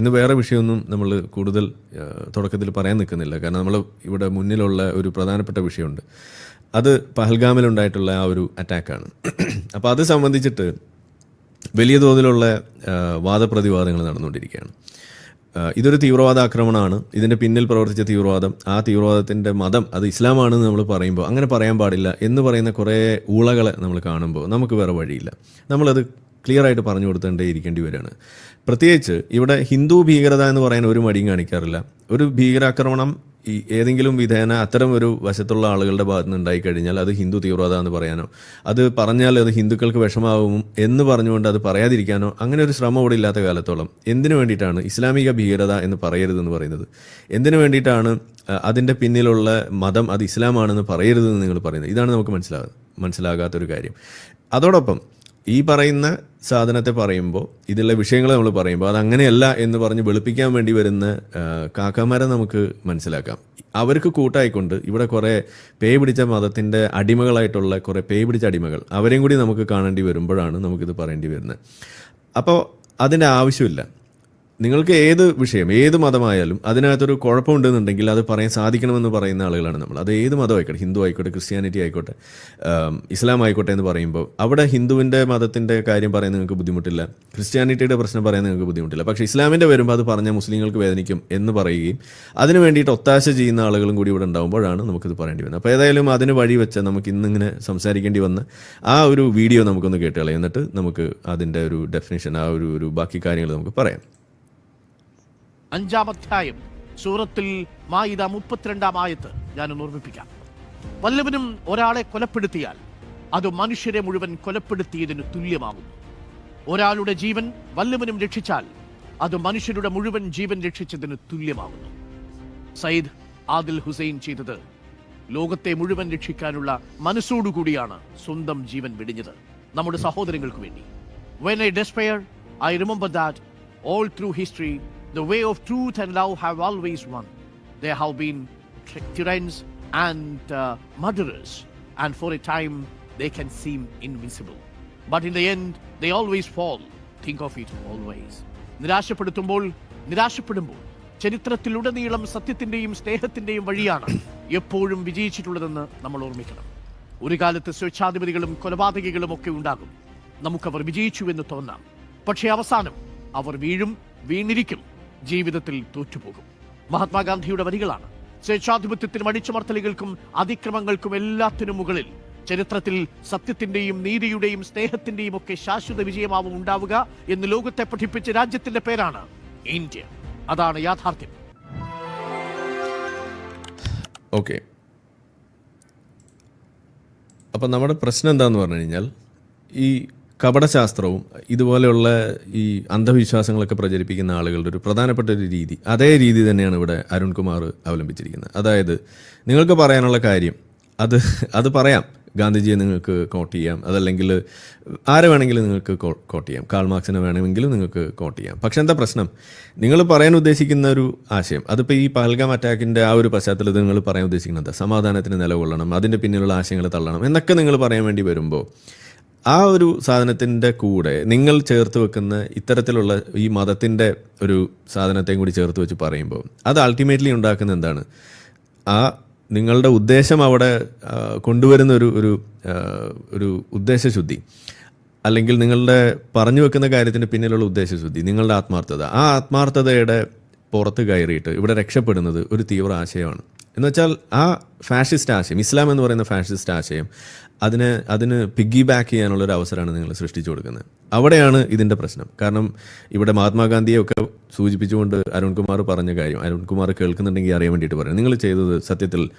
ഇന്ന് വേറെ വിഷയമൊന്നും നമ്മൾ കൂടുതൽ തുടക്കത്തിൽ പറയാൻ നിൽക്കുന്നില്ല. കാരണം നമ്മൾ ഇവിടെ മുന്നിലുള്ള ഒരു പ്രധാനപ്പെട്ട വിഷയമുണ്ട്. അത് പഹൽഗാമിലുണ്ടായിട്ടുള്ള ആ ഒരു അറ്റാക്കാണ്. അപ്പോൾ അത് സംബന്ധിച്ചിട്ട് വലിയ തോതിലുള്ള വാദപ്രതിവാദങ്ങൾ നടന്നുകൊണ്ടിരിക്കുകയാണ്. ഇതൊരു തീവ്രവാദ ആക്രമണമാണ് ഇതിന്റെ പിന്നിൽ പ്രവർത്തിച്ച തീവ്രവാദം. ആ തീവ്രവാദത്തിന്റെ മതം അത് ഇസ്ലാമാണെന്ന് നമ്മൾ പറയുമ്പോൾ അങ്ങനെ പറയാൻ പാടില്ല എന്ന് പറയുന്ന കുറേ ഊളകളെ നമ്മൾ കാണുമ്പോൾ നമുക്ക് വേറെ വഴിയില്ല. നമ്മളത് ക്ലിയർ ആയിട്ട് പറഞ്ഞു കൊടുത്തേണ്ടേ ഇരിക്കേണ്ടി വരികയാണ്. പ്രത്യേകിച്ച് ഇവിടെ ഹിന്ദു ഭീകരത എന്ന് പറയാൻ ഒരു മടിയും കാണിക്കാറില്ല. ഒരു ഭീകരാക്രമണം ഈ ഏതെങ്കിലും വിധേന അത്തരം ഒരു വശത്തുള്ള ആളുകളുടെ ഭാഗത്ത് നിന്ന് ഉണ്ടായിക്കഴിഞ്ഞാൽ അത് ഹിന്ദു തീവ്രവാദ എന്ന് പറയാനോ അത് പറഞ്ഞാൽ അത് ഹിന്ദുക്കൾക്ക് വിഷമാവും എന്ന് പറഞ്ഞുകൊണ്ട് അത് പറയാതിരിക്കാനോ അങ്ങനെ ഒരു ശ്രമം ഇവിടെ ഇല്ലാത്ത കാലത്തോളം. എന്തിനു വേണ്ടിയിട്ടാണ് ഇസ്ലാമിക ഭീകരത എന്ന് പറയരുതെന്ന് പറയുന്നത്? എന്തിനു വേണ്ടിയിട്ടാണ് അതിന്റെ പിന്നിലുള്ള മതം അത് ഇസ്ലാമാണെന്ന് പറയരുതെന്ന് നിങ്ങൾ പറയുന്നത്? ഇതാണ് നമുക്ക് മനസ്സിലാകുന്നത് മനസ്സിലാകാത്തൊരു കാര്യം. അതോടൊപ്പം ഈ പറയുന്ന സാധനത്തെ പറയുമ്പോൾ ഇതിലുള്ള വിഷയങ്ങൾ നമ്മൾ പറയുമ്പോൾ അത് അങ്ങനെയല്ല എന്ന് പറഞ്ഞ് വെളുപ്പിക്കാൻ വേണ്ടി വരുന്ന കാക്കമാരെ നമുക്ക് മനസ്സിലാക്കാം. അവർക്ക് കൂട്ടായിക്കൊണ്ട് ഇവിടെ കുറേ പേ പിടിച്ച മതത്തിന്റെ അടിമകളായിട്ടുള്ള കുറേ പേ പിടിച്ച അടിമകൾ അവരെയും കൂടി നമുക്ക് കാണേണ്ടി വരുമ്പോഴാണ് നമുക്കിത് പറയേണ്ടി വരുന്നത്. അപ്പോൾ അതിന്റെ ആവശ്യമില്ല. നിങ്ങൾക്ക് ഏത് വിഷയം ഏത് മതമായാലും അതിനകത്തൊരു കുഴപ്പമുണ്ടെന്നുണ്ടെങ്കിൽ അത് പറയാൻ സാധിക്കണമെന്ന് പറയുന്ന ആളുകളാണ് നമ്മൾ. അത് ഏത് മതം ആയിക്കോട്ടെ ഹിന്ദു ആയിക്കോട്ടെ ക്രിസ്ത്യാനിറ്റി ആയിക്കോട്ടെ ഇസ്ലാം ആയിക്കോട്ടെ എന്ന് പറയുമ്പോൾ അവിടെ ഹിന്ദുവിന്റെ മതത്തിന്റെ കാര്യം പറയാൻ നിങ്ങൾക്ക് ബുദ്ധിമുട്ടില്ല ക്രിസ്ത്യാനിറ്റിയുടെ പ്രശ്നം പറയാൻ നിങ്ങൾക്ക് ബുദ്ധിമുട്ടില്ല. പക്ഷേ ഇസ്ലാമിന്റെ വരുമ്പോൾ അത് പറഞ്ഞാൽ മുസ്ലിങ്ങൾക്ക് വേദനിക്കും എന്ന് പറയുകയും അതിന് വേണ്ടിയിട്ട് ഒത്താശ ചെയ്യുന്ന ആളുകളും കൂടി ഇവിടെ ഉണ്ടാകുമ്പോഴാണ് നമുക്കിത് പറയേണ്ടി വരുന്നത്. അപ്പോൾ ഏതായാലും അതിന് വഴി വെച്ച് നമുക്ക് ഇന്നിങ്ങനെ സംസാരിക്കേണ്ടി വന്ന ആ ഒരു വീഡിയോ നമുക്കൊന്ന് കേട്ടുകളെ എന്നിട്ട് നമുക്ക് അതിന്റെ ഒരു ഡെഫിനേഷൻ ആ ഒരു ഒരു ബാക്കി കാര്യങ്ങൾ നമുക്ക് പറയാം. അഞ്ചാം അധ്യായം സൂറത്തിൽ മായിത മുപ്പത്തിരണ്ടാം ആയത്ത് ഞാനൊന്ന് ഓർമ്മിപ്പിക്കാം. വല്ലവനും ഒരാളെ കൊലപ്പെടുത്തിയാൽ അത് മനുഷ്യരെ മുഴുവൻ കൊലപ്പെടുത്തിയതിന് തുല്യമാകുന്നു. ഒരാളുടെ ജീവൻ വല്ലവനും രക്ഷിച്ചാൽ അത് മനുഷ്യരുടെ മുഴുവൻ ജീവൻ രക്ഷിച്ചതിന് തുല്യമാകുന്നു. സയ്യിദ് ആദിൽ ഹുസൈൻ ചെയ്തത് ലോകത്തെ മുഴുവൻ രക്ഷിക്കാനുള്ള മനസ്സോടുകൂടിയാണ് സ്വന്തം ജീവൻ വെടിഞ്ഞത്. നമ്മുടെ സഹോദരങ്ങൾക്ക് വേണ്ടി. When I despair I remember that all through history the way of truth and love have always won. There have been tyrants and uh, murderers, and for a time they can seem invincible. But in the end, they always fall. Think of it always. നിരാശപ്പെടുത്തുമ്പോൾ നിരാശപ്പെടുമ്പോൾ ചരിത്രത്തിലുടനീളം സത്യത്തിന്റെയും സ്നേഹത്തിന്റെയും വഴിയാണ് എപ്പോഴും വിജയിച്ചിട്ടുള്ളതെന്ന് നമ്മൾ ഓർമ്മിക്കണം ഒരു കാലത്ത് സ്വേച്ഛാധിപതികളും കൊലപാതകികളും ഒക്കെ ഉണ്ടാകും നമുക്കവർ വിജയിച്ചു എന്ന് തോന്നാം പക്ഷേ അവസാനം അവർ വീഴും വീണിരിക്കും ജീവിതത്തിൽ തോറ്റുപോകും. മഹാത്മാഗാന്ധിയുടെ വരികളാണ്. സ്വേച്ഛാധിപത്യത്തിനും അടിച്ചമർത്തലുകൾക്കും അതിക്രമങ്ങൾക്കും എല്ലാത്തിനും മുകളിൽ ചരിത്രത്തിൽ സത്യത്തിന്റെയും നീതിയുടെയും സ്നേഹത്തിന്റെയും ഒക്കെ ശാശ്വത വിജയമാവും ഉണ്ടാവുക എന്ന് ലോകത്തെ പഠിപ്പിച്ച രാജ്യത്തിന്റെ പേരാണ് ഇന്ത്യ. അതാണ് യാഥാർത്ഥ്യം. ഓക്കെ. അപ്പം നമ്മുടെ പ്രശ്നം എന്താന്ന് പറഞ്ഞു കഴിഞ്ഞാൽ ഈ കപടശാസ്ത്രവും ഇതുപോലെയുള്ള ഈ അന്ധവിശ്വാസങ്ങളൊക്കെ പ്രചരിപ്പിക്കുന്ന ആളുകളുടെ ഒരു പ്രധാനപ്പെട്ട ഒരു രീതി അതേ രീതി തന്നെയാണ് ഇവിടെ അരുൺകുമാർ അവലംബിച്ചിരിക്കുന്നത്. അതായത് നിങ്ങൾക്ക് പറയാനുള്ള കാര്യം അത് അത് പറയാം. ഗാന്ധിജിയെ നിങ്ങൾക്ക് കോട്ട് ചെയ്യാം. അതല്ലെങ്കിൽ ആരെ വേണമെങ്കിലും നിങ്ങൾക്ക് കോട്ട് ചെയ്യാം. കാൾ മാർക്സിനെ വേണമെങ്കിലും നിങ്ങൾക്ക് കോട്ട് ചെയ്യാം. പക്ഷെ എന്താ പ്രശ്നം? നിങ്ങൾ പറയാൻ ഉദ്ദേശിക്കുന്ന ഒരു ആശയം അതിപ്പോൾ ഈ പഹൽഗാം അറ്റാക്കിന്റെ ആ ഒരു പശ്ചാത്തലത്തിൽ നിങ്ങൾ പറയാൻ ഉദ്ദേശിക്കുന്നത്? സമാധാനത്തിന് നിലകൊള്ളണം അതിന്റെ പിന്നിലുള്ള ആശയങ്ങൾ തള്ളണം എന്നൊക്കെ നിങ്ങൾ പറയാൻ വേണ്ടി വരുമ്പോൾ ആ ഒരു സാധനത്തിന്റെ കൂടെ നിങ്ങൾ ചേർത്ത് വെക്കുന്ന ഇത്തരത്തിലുള്ള ഈ മതത്തിന്റെ ഒരു സാധനത്തെയും കൂടി ചേർത്ത് വെച്ച് പറയുമ്പോൾ അത് അൾട്ടിമേറ്റ്ലി ഉണ്ടാക്കുന്ന എന്താണ്? ആ നിങ്ങളുടെ ഉദ്ദേശം അവിടെ കൊണ്ടുവരുന്ന ഒരു ഒരു ഒരു ഉദ്ദേശശുദ്ധി അല്ലെങ്കിൽ നിങ്ങളുടെ പറഞ്ഞു വെക്കുന്ന കാര്യത്തിന് പിന്നിലുള്ള ഉദ്ദേശശുദ്ധി നിങ്ങളുടെ ആത്മാർത്ഥത ആ ആത്മാർത്ഥതയുടെ പുറത്ത് കയറിയിട്ട് ഇവിടെ രക്ഷപ്പെടുന്നത് ഒരു തീവ്ര ആശയമാണ്. എന്നുവെച്ചാൽ ആ ഫാഷിസ്റ്റ് ആശയം ഇസ്ലാം എന്ന് പറയുന്ന ഫാഷിസ്റ്റ് ആശയം അതിന് അതിന് പിഗ്ഗി ബാക്ക് ചെയ്യാനുള്ള ഒരു അവസരമാണ് നിങ്ങൾ സൃഷ്ടിച്ചു കൊടുക്കുന്നത്. അവിടെയാണ് ഇതിന്റെ പ്രശ്നം. കാരണം ഇവിടെ മഹാത്മാഗാന്ധിയെ ഒക്കെ സൂചിപ്പിച്ചുകൊണ്ട് അരുൺകുമാർ പറഞ്ഞ കാര്യം അരുൺകുമാർ കേൾക്കുന്നുണ്ടെങ്കിൽ അറിയാൻ വേണ്ടിയിട്ട് പറയാം. നിങ്ങൾ ചെയ്തത് സത്യത്തിൽ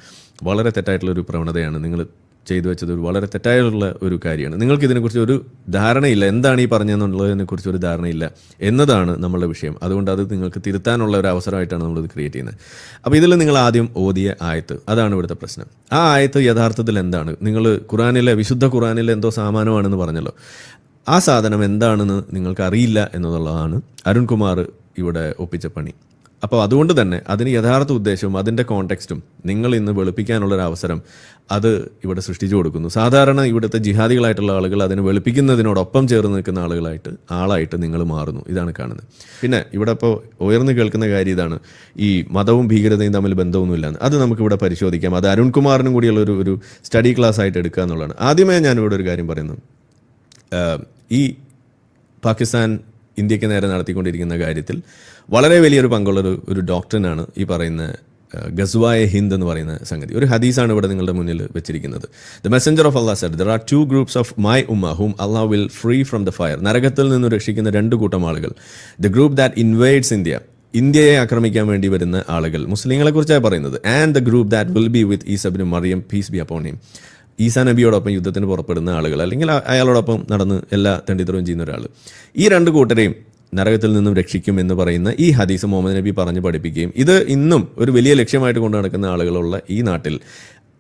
വളരെ തെറ്റായിട്ടുള്ളൊരു പ്രവണതയാണ്. നിങ്ങൾ ചെയ്തു വെച്ചത് ഒരു വളരെ തെറ്റായുള്ള ഒരു കാര്യമാണ്. നിങ്ങൾക്ക് ഇതിനെക്കുറിച്ച് ഒരു ധാരണയില്ല. എന്താണ് ഈ പറഞ്ഞതെന്നുള്ളതിനെ കുറിച്ച് ഒരു ധാരണയില്ല എന്നതാണ് നമ്മളുടെ വിഷയം. അതുകൊണ്ട് അത് നിങ്ങൾക്ക് തിരുത്താനുള്ള ഒരു അവസരമായിട്ടാണ് നമ്മളിത് ക്രിയേറ്റ് ചെയ്യുന്നത്. അപ്പോൾ ഇതിൽ നിങ്ങൾ ആദ്യം ഓതിയ ആയത്ത് അതാണ് ഇവിടുത്തെ പ്രശ്നം. ആ ആയത്ത് യഥാർത്ഥത്തിൽ എന്താണ്? നിങ്ങൾ ഖുറാനിലെ വിശുദ്ധ ഖുറാനിലെ എന്തോ സാമാനമാണെന്ന് പറഞ്ഞല്ലോ. ആ സാധനം എന്താണെന്ന് നിങ്ങൾക്ക് അറിയില്ല എന്നുള്ളതാണ് അരുൺകുമാർ ഇവിടെ ഒപ്പിച്ച പണി. അപ്പോൾ അതുകൊണ്ട് തന്നെ അതിന് യഥാർത്ഥ ഉദ്ദേശവും അതിന്റെ കോണ്ടെക്സ്റ്റും നിങ്ങൾ ഇന്ന് വെളുപ്പിക്കാനുള്ളൊരു അവസരം അത് ഇവിടെ സൃഷ്ടിച്ചു കൊടുക്കുന്നു. സാധാരണ ഇവിടുത്തെ ജിഹാദികളായിട്ടുള്ള ആളുകൾ അതിനെ വെളുപ്പിക്കുന്നതിനോടൊപ്പം ചേർന്ന് നിൽക്കുന്ന ആളുകളായിട്ട് ആളായിട്ട് നിങ്ങൾ മാറുന്നു. ഇതാണ് കാണുന്നത്. പിന്നെ ഇവിടെ ഇപ്പോൾ ഉയർന്നു കേൾക്കുന്ന കാര്യം ഇതാണ്. ഈ മതവും ഭീകരതയും തമ്മിൽ ബന്ധമൊന്നുമില്ല അത് നമുക്കിവിടെ പരിശോധിക്കാം. അത് അരുൺകുമാറിനും കൂടിയുള്ള ഒരു ഒരു സ്റ്റഡി ക്ലാസ് ആയിട്ട് എടുക്കുക എന്നുള്ളതാണ്. ആദ്യമേ ഞാൻ ഇവിടെ ഒരു കാര്യം പറയുന്നു. ഈ പാകിസ്ഥാൻ ഇന്ത്യയ്ക്ക് നേരെ നടത്തിക്കൊണ്ടിരിക്കുന്ന കാര്യത്തിൽ വളരെ വലിയൊരു പങ്കുള്ളൊരു ഒരു ഡോക്ടറിനാണ് ഈ പറയുന്ന ഗസ്വായ ഹിന്ദ് എന്ന് പറയുന്ന സംഗതി. ഒരു ഹദീസാണ് ഇവിടെ നിങ്ങളുടെ മുന്നിൽ വെച്ചിരിക്കുന്നത്. The messenger of Allah said there are two groups of my ഉമ്മ whom Allah will free from the fire നരകത്തിൽ നിന്ന് രക്ഷിക്കുന്ന രണ്ട് കൂട്ടം ആളുകൾ. The group that invades India ഇന്ത്യയെ ആക്രമിക്കാൻ വേണ്ടി വരുന്ന ആളുകൾ. മുസ്ലിങ്ങളെ കുറിച്ചാണ് പറയുന്നത് and the group that will be with Isa bin Maryam peace be upon him Isa നബിയോടൊപ്പം യുദ്ധത്തിന് പുറപ്പെടുന്ന ആളുകൾ അല്ലെങ്കിൽ അയാളോടൊപ്പം നടന്ന് എല്ലാ തെണ്ടിത്തരവും ചെയ്യുന്ന ഒരാൾ ഈ രണ്ട് കൂട്ടരെയും നരകത്തിൽ നിന്നും രക്ഷിക്കും എന്ന് പറയുന്ന ഈ ഹദീസ് മുഹമ്മദ് നബി പറഞ്ഞ് പഠിപ്പിക്കുകയും ഇത് ഇന്നും ഒരു വലിയ ലക്ഷ്യമായിട്ട് കൊണ്ടു നടക്കുന്ന ആളുകളുള്ള ഈ നാട്ടിൽ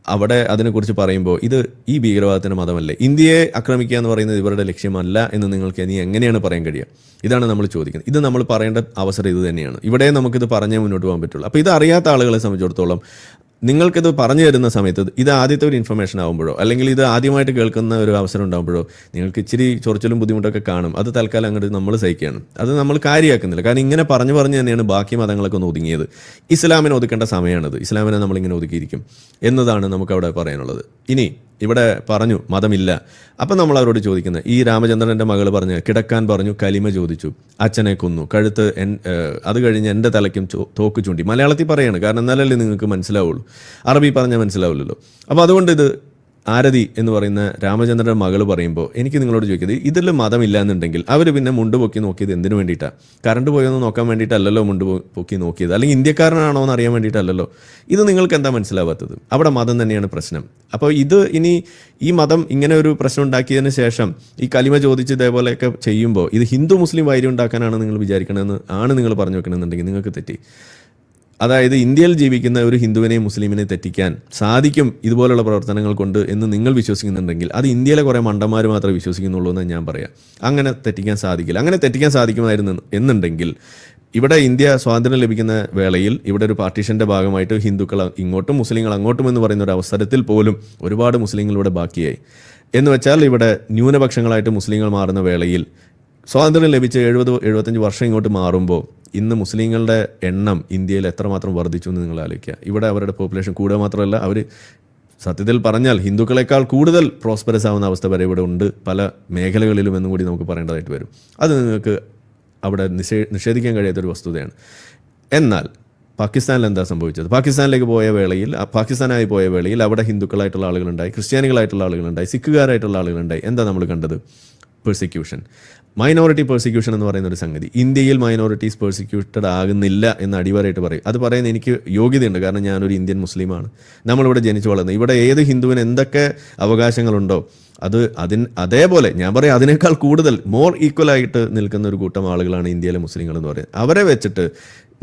അവിടെ അതിനെക്കുറിച്ച് പറയുമ്പോൾ ഇത് ഈ ഭീകരവാദത്തിന്റെ മതമല്ലേ? ഇന്ത്യയെ ആക്രമിക്കുക എന്ന് പറയുന്നത് ഇവരുടെ ലക്ഷ്യമല്ല എന്ന് നിങ്ങൾക്ക് ഇനി എങ്ങനെയാണ് പറയാൻ കഴിയുക? ഇതാണ് നമ്മൾ ചോദിക്കുന്നത്. ഇത് നമ്മൾ പറയേണ്ട അവസരം ഇത് തന്നെയാണ്. ഇവിടെ നമുക്കിത് പറഞ്ഞേ മുന്നോട്ട് പോകാൻ പറ്റുള്ളൂ. അപ്പോൾ ഇത് അറിയാത്ത ആളുകളെ സംബന്ധിച്ചിടത്തോളം നിങ്ങൾക്കിത് പറഞ്ഞു തരുന്ന സമയത്ത് ഇത് ആദ്യത്തെ ഒരു ഇൻഫർമേഷൻ ആകുമ്പോഴോ അല്ലെങ്കിൽ ഇത് ആദ്യമായിട്ട് കേൾക്കുന്ന ഒരു അവസരം ഉണ്ടാകുമ്പോഴോ നിങ്ങൾക്ക് ഇച്ചിരി ചൊറിച്ചിലും ബുദ്ധിമുട്ടൊക്കെ കാണും. അത് തൽക്കാലം അങ്ങോട്ട് നമ്മൾ സഹിക്കുകയാണ് അത് നമ്മൾ കാര്യമാക്കുന്നില്ല കാരണം ഇങ്ങനെ പറഞ്ഞു പറഞ്ഞു തന്നെയാണ് ബാക്കി മതങ്ങളൊക്കെ ഒന്ന് ഒതുങ്ങിയത്. ഇസ്ലാമിനെ ഒതുക്കേണ്ട സമയമാണിത്. ഇസ്ലാമിനെ നമ്മളിങ്ങനെ ഒതുക്കിയിരിക്കും. എന്നതാണ് നമുക്കവിടെ പറയാനുള്ളത്. ഇനി ഇവിടെ പറഞ്ഞു മതമില്ല. അപ്പം നമ്മൾ അവരോട് ചോദിക്കുന്നത് ഈ രാമചന്ദ്രന്റെ മകൾ പറഞ്ഞ് കിടക്കാൻ പറഞ്ഞു കലിമ ചോദിച്ചു അച്ഛനെ കൊന്നു കഴുത്ത് എൻ അത് കഴിഞ്ഞ് എന്റെ തലയ്ക്കും തോക്ക് ചൂണ്ടി. മലയാളത്തിൽ പറയാണ് കാരണം എന്നാലല്ലേ നിങ്ങൾക്ക് മനസ്സിലാവുള്ളൂ. അറബി പറഞ്ഞാൽ മനസ്സിലാവില്ലല്ലോ. അപ്പോൾ അതുകൊണ്ട് ഇത് ആരതി എന്ന് പറയുന്ന രാമചന്ദ്രന്റെ മകൾ പറയുമ്പോൾ എനിക്ക് നിങ്ങളോട് ചോദിക്കുന്നത് ഇതിൽ മതമില്ല എന്നുണ്ടെങ്കിൽ അവർ പിന്നെ മുണ്ട് പൊക്കി നോക്കിയത് എന്തിനു വേണ്ടിയിട്ടാണ് കറണ്ട് പോയെന്ന് നോക്കാൻ വേണ്ടിയിട്ടല്ലല്ലോ മുണ്ട് പൊക്കി നോക്കിയത്. അല്ലെങ്കിൽ ഇന്ത്യക്കാരനാണോ എന്ന് അറിയാൻ വേണ്ടിയിട്ടല്ലല്ലോ. ഇത് നിങ്ങൾക്ക് എന്താ മനസ്സിലാവാത്തത്? അവിടെ മതം തന്നെയാണ് പ്രശ്നം. അപ്പോൾ ഇത് ഇനി ഈ മതം ഇങ്ങനെ ഒരു പ്രശ്നം ഉണ്ടാക്കിയതിന് ശേഷം ഈ കലിമ ചോദിച്ച് ഇതേപോലെയൊക്കെ ചെയ്യുമ്പോൾ ഇത് ഹിന്ദു മുസ്ലിം വൈര്യം ഉണ്ടാക്കാനാണ് നിങ്ങൾ വിചാരിക്കണമെന്ന് ആണ് നിങ്ങൾ പറഞ്ഞു വെക്കണമെന്നുണ്ടെങ്കിൽ നിങ്ങൾക്ക് തെറ്റി. അതായത് ഇന്ത്യയിൽ ജീവിക്കുന്ന ഒരു ഹിന്ദുവിനെയും മുസ്ലിമിനെയും തെറ്റിക്കാൻ സാധിക്കും ഇതുപോലുള്ള പ്രവർത്തനങ്ങൾ കൊണ്ട് എന്ന് നിങ്ങൾ വിശ്വസിക്കുന്നുണ്ടെങ്കിൽ അത് ഇന്ത്യയിലെ കുറേ മണ്ടന്മാർ മാത്രമേ വിശ്വസിക്കുന്നുള്ളൂ എന്ന് ഞാൻ പറയാം. അങ്ങനെ തെറ്റിക്കാൻ സാധിക്കില്ല. അങ്ങനെ തെറ്റിക്കാൻ സാധിക്കുമായിരുന്നു എന്നുണ്ടെങ്കിൽ ഇവിടെ ഇന്ത്യ സ്വാതന്ത്ര്യം ലഭിക്കുന്ന വേളയിൽ ഇവിടെ ഒരു പാർട്ടീഷന്റെ ഭാഗമായിട്ട് ഹിന്ദുക്കൾ ഇങ്ങോട്ടും മുസ്ലിങ്ങൾ അങ്ങോട്ടും എന്ന് പറയുന്ന ഒരു അവസരത്തിൽ പോലും ഒരുപാട് മുസ്ലിങ്ങൾ ഇവിടെ ബാക്കിയായി. എന്ന് വെച്ചാൽ ഇവിടെ ന്യൂനപക്ഷങ്ങളായിട്ട് മുസ്ലിങ്ങൾ മാറുന്ന വേളയിൽ സ്വാതന്ത്ര്യം ലഭിച്ച് എഴുപത് എഴുപത്തഞ്ച് വർഷം ഇങ്ങോട്ട് മാറുമ്പോൾ ഇന്ന് മുസ്ലിങ്ങളുടെ എണ്ണം ഇന്ത്യയിൽ എത്രമാത്രം വർദ്ധിച്ചു എന്ന് നിങ്ങൾ ആലോചിക്കുക. ഇവിടെ അവരുടെ പോപ്പുലേഷൻ കൂടുക മാത്രമല്ല അവർ സത്യത്തിൽ പറഞ്ഞാൽ ഹിന്ദുക്കളെക്കാൾ കൂടുതൽ പ്രോസ്പെറസ് ആവുന്ന അവസ്ഥ വരെ ഇവിടെ ഉണ്ട്. പല മേഖലകളിലും എന്നും കൂടി നമുക്ക് പറയേണ്ടതായിട്ട് വരും. അത് നിങ്ങൾക്ക് അവിടെ നിഷേ നിഷേധിക്കാൻ കഴിയാത്തൊരു വസ്തുതയാണ്. എന്നാൽ പാകിസ്ഥാനിൽ എന്താ സംഭവിച്ചത്? പാകിസ്ഥാനിലേക്ക് പോയ വേളയിൽ പാകിസ്ഥാനായി പോയ വേളയിൽ അവിടെ ഹിന്ദുക്കളായിട്ടുള്ള ആളുകളുണ്ടായി ക്രിസ്ത്യാനികളായിട്ടുള്ള ആളുകളുണ്ടായി സിഖുകാരായിട്ടുള്ള ആളുകളുണ്ടായി. എന്താ നമ്മൾ കണ്ടത്? പെർസിക്യൂഷൻ മൈനോറിറ്റി പെർസിക്യൂഷൻ എന്ന് പറയുന്ന ഒരു സംഗതി. ഇന്ത്യയിൽ മൈനോറിറ്റീസ് പെർസിക്യൂട്ടഡ് ആകുന്നില്ല എന്ന് അടിവരായിട്ട് പറയും. അത് പറയുന്ന എനിക്ക് യോഗ്യതയുണ്ട്. കാരണം ഞാനൊരു ഇന്ത്യൻ മുസ്ലിമാണ്. നമ്മളിവിടെ ജനിച്ചു വളർന്നത്. ഇവിടെ ഏത് ഹിന്ദുവിന് എന്തൊക്കെ അവകാശങ്ങളുണ്ടോ അത് അതിന് അതേപോലെ ഞാൻ പറയാം അതിനേക്കാൾ കൂടുതൽ മോർ ഈക്വലായിട്ട് നിൽക്കുന്ന ഒരു കൂട്ടം ആളുകളാണ് ഇന്ത്യയിലെ മുസ്ലിങ്ങൾ എന്ന് പറയുന്നത്. അവരെ വെച്ചിട്ട്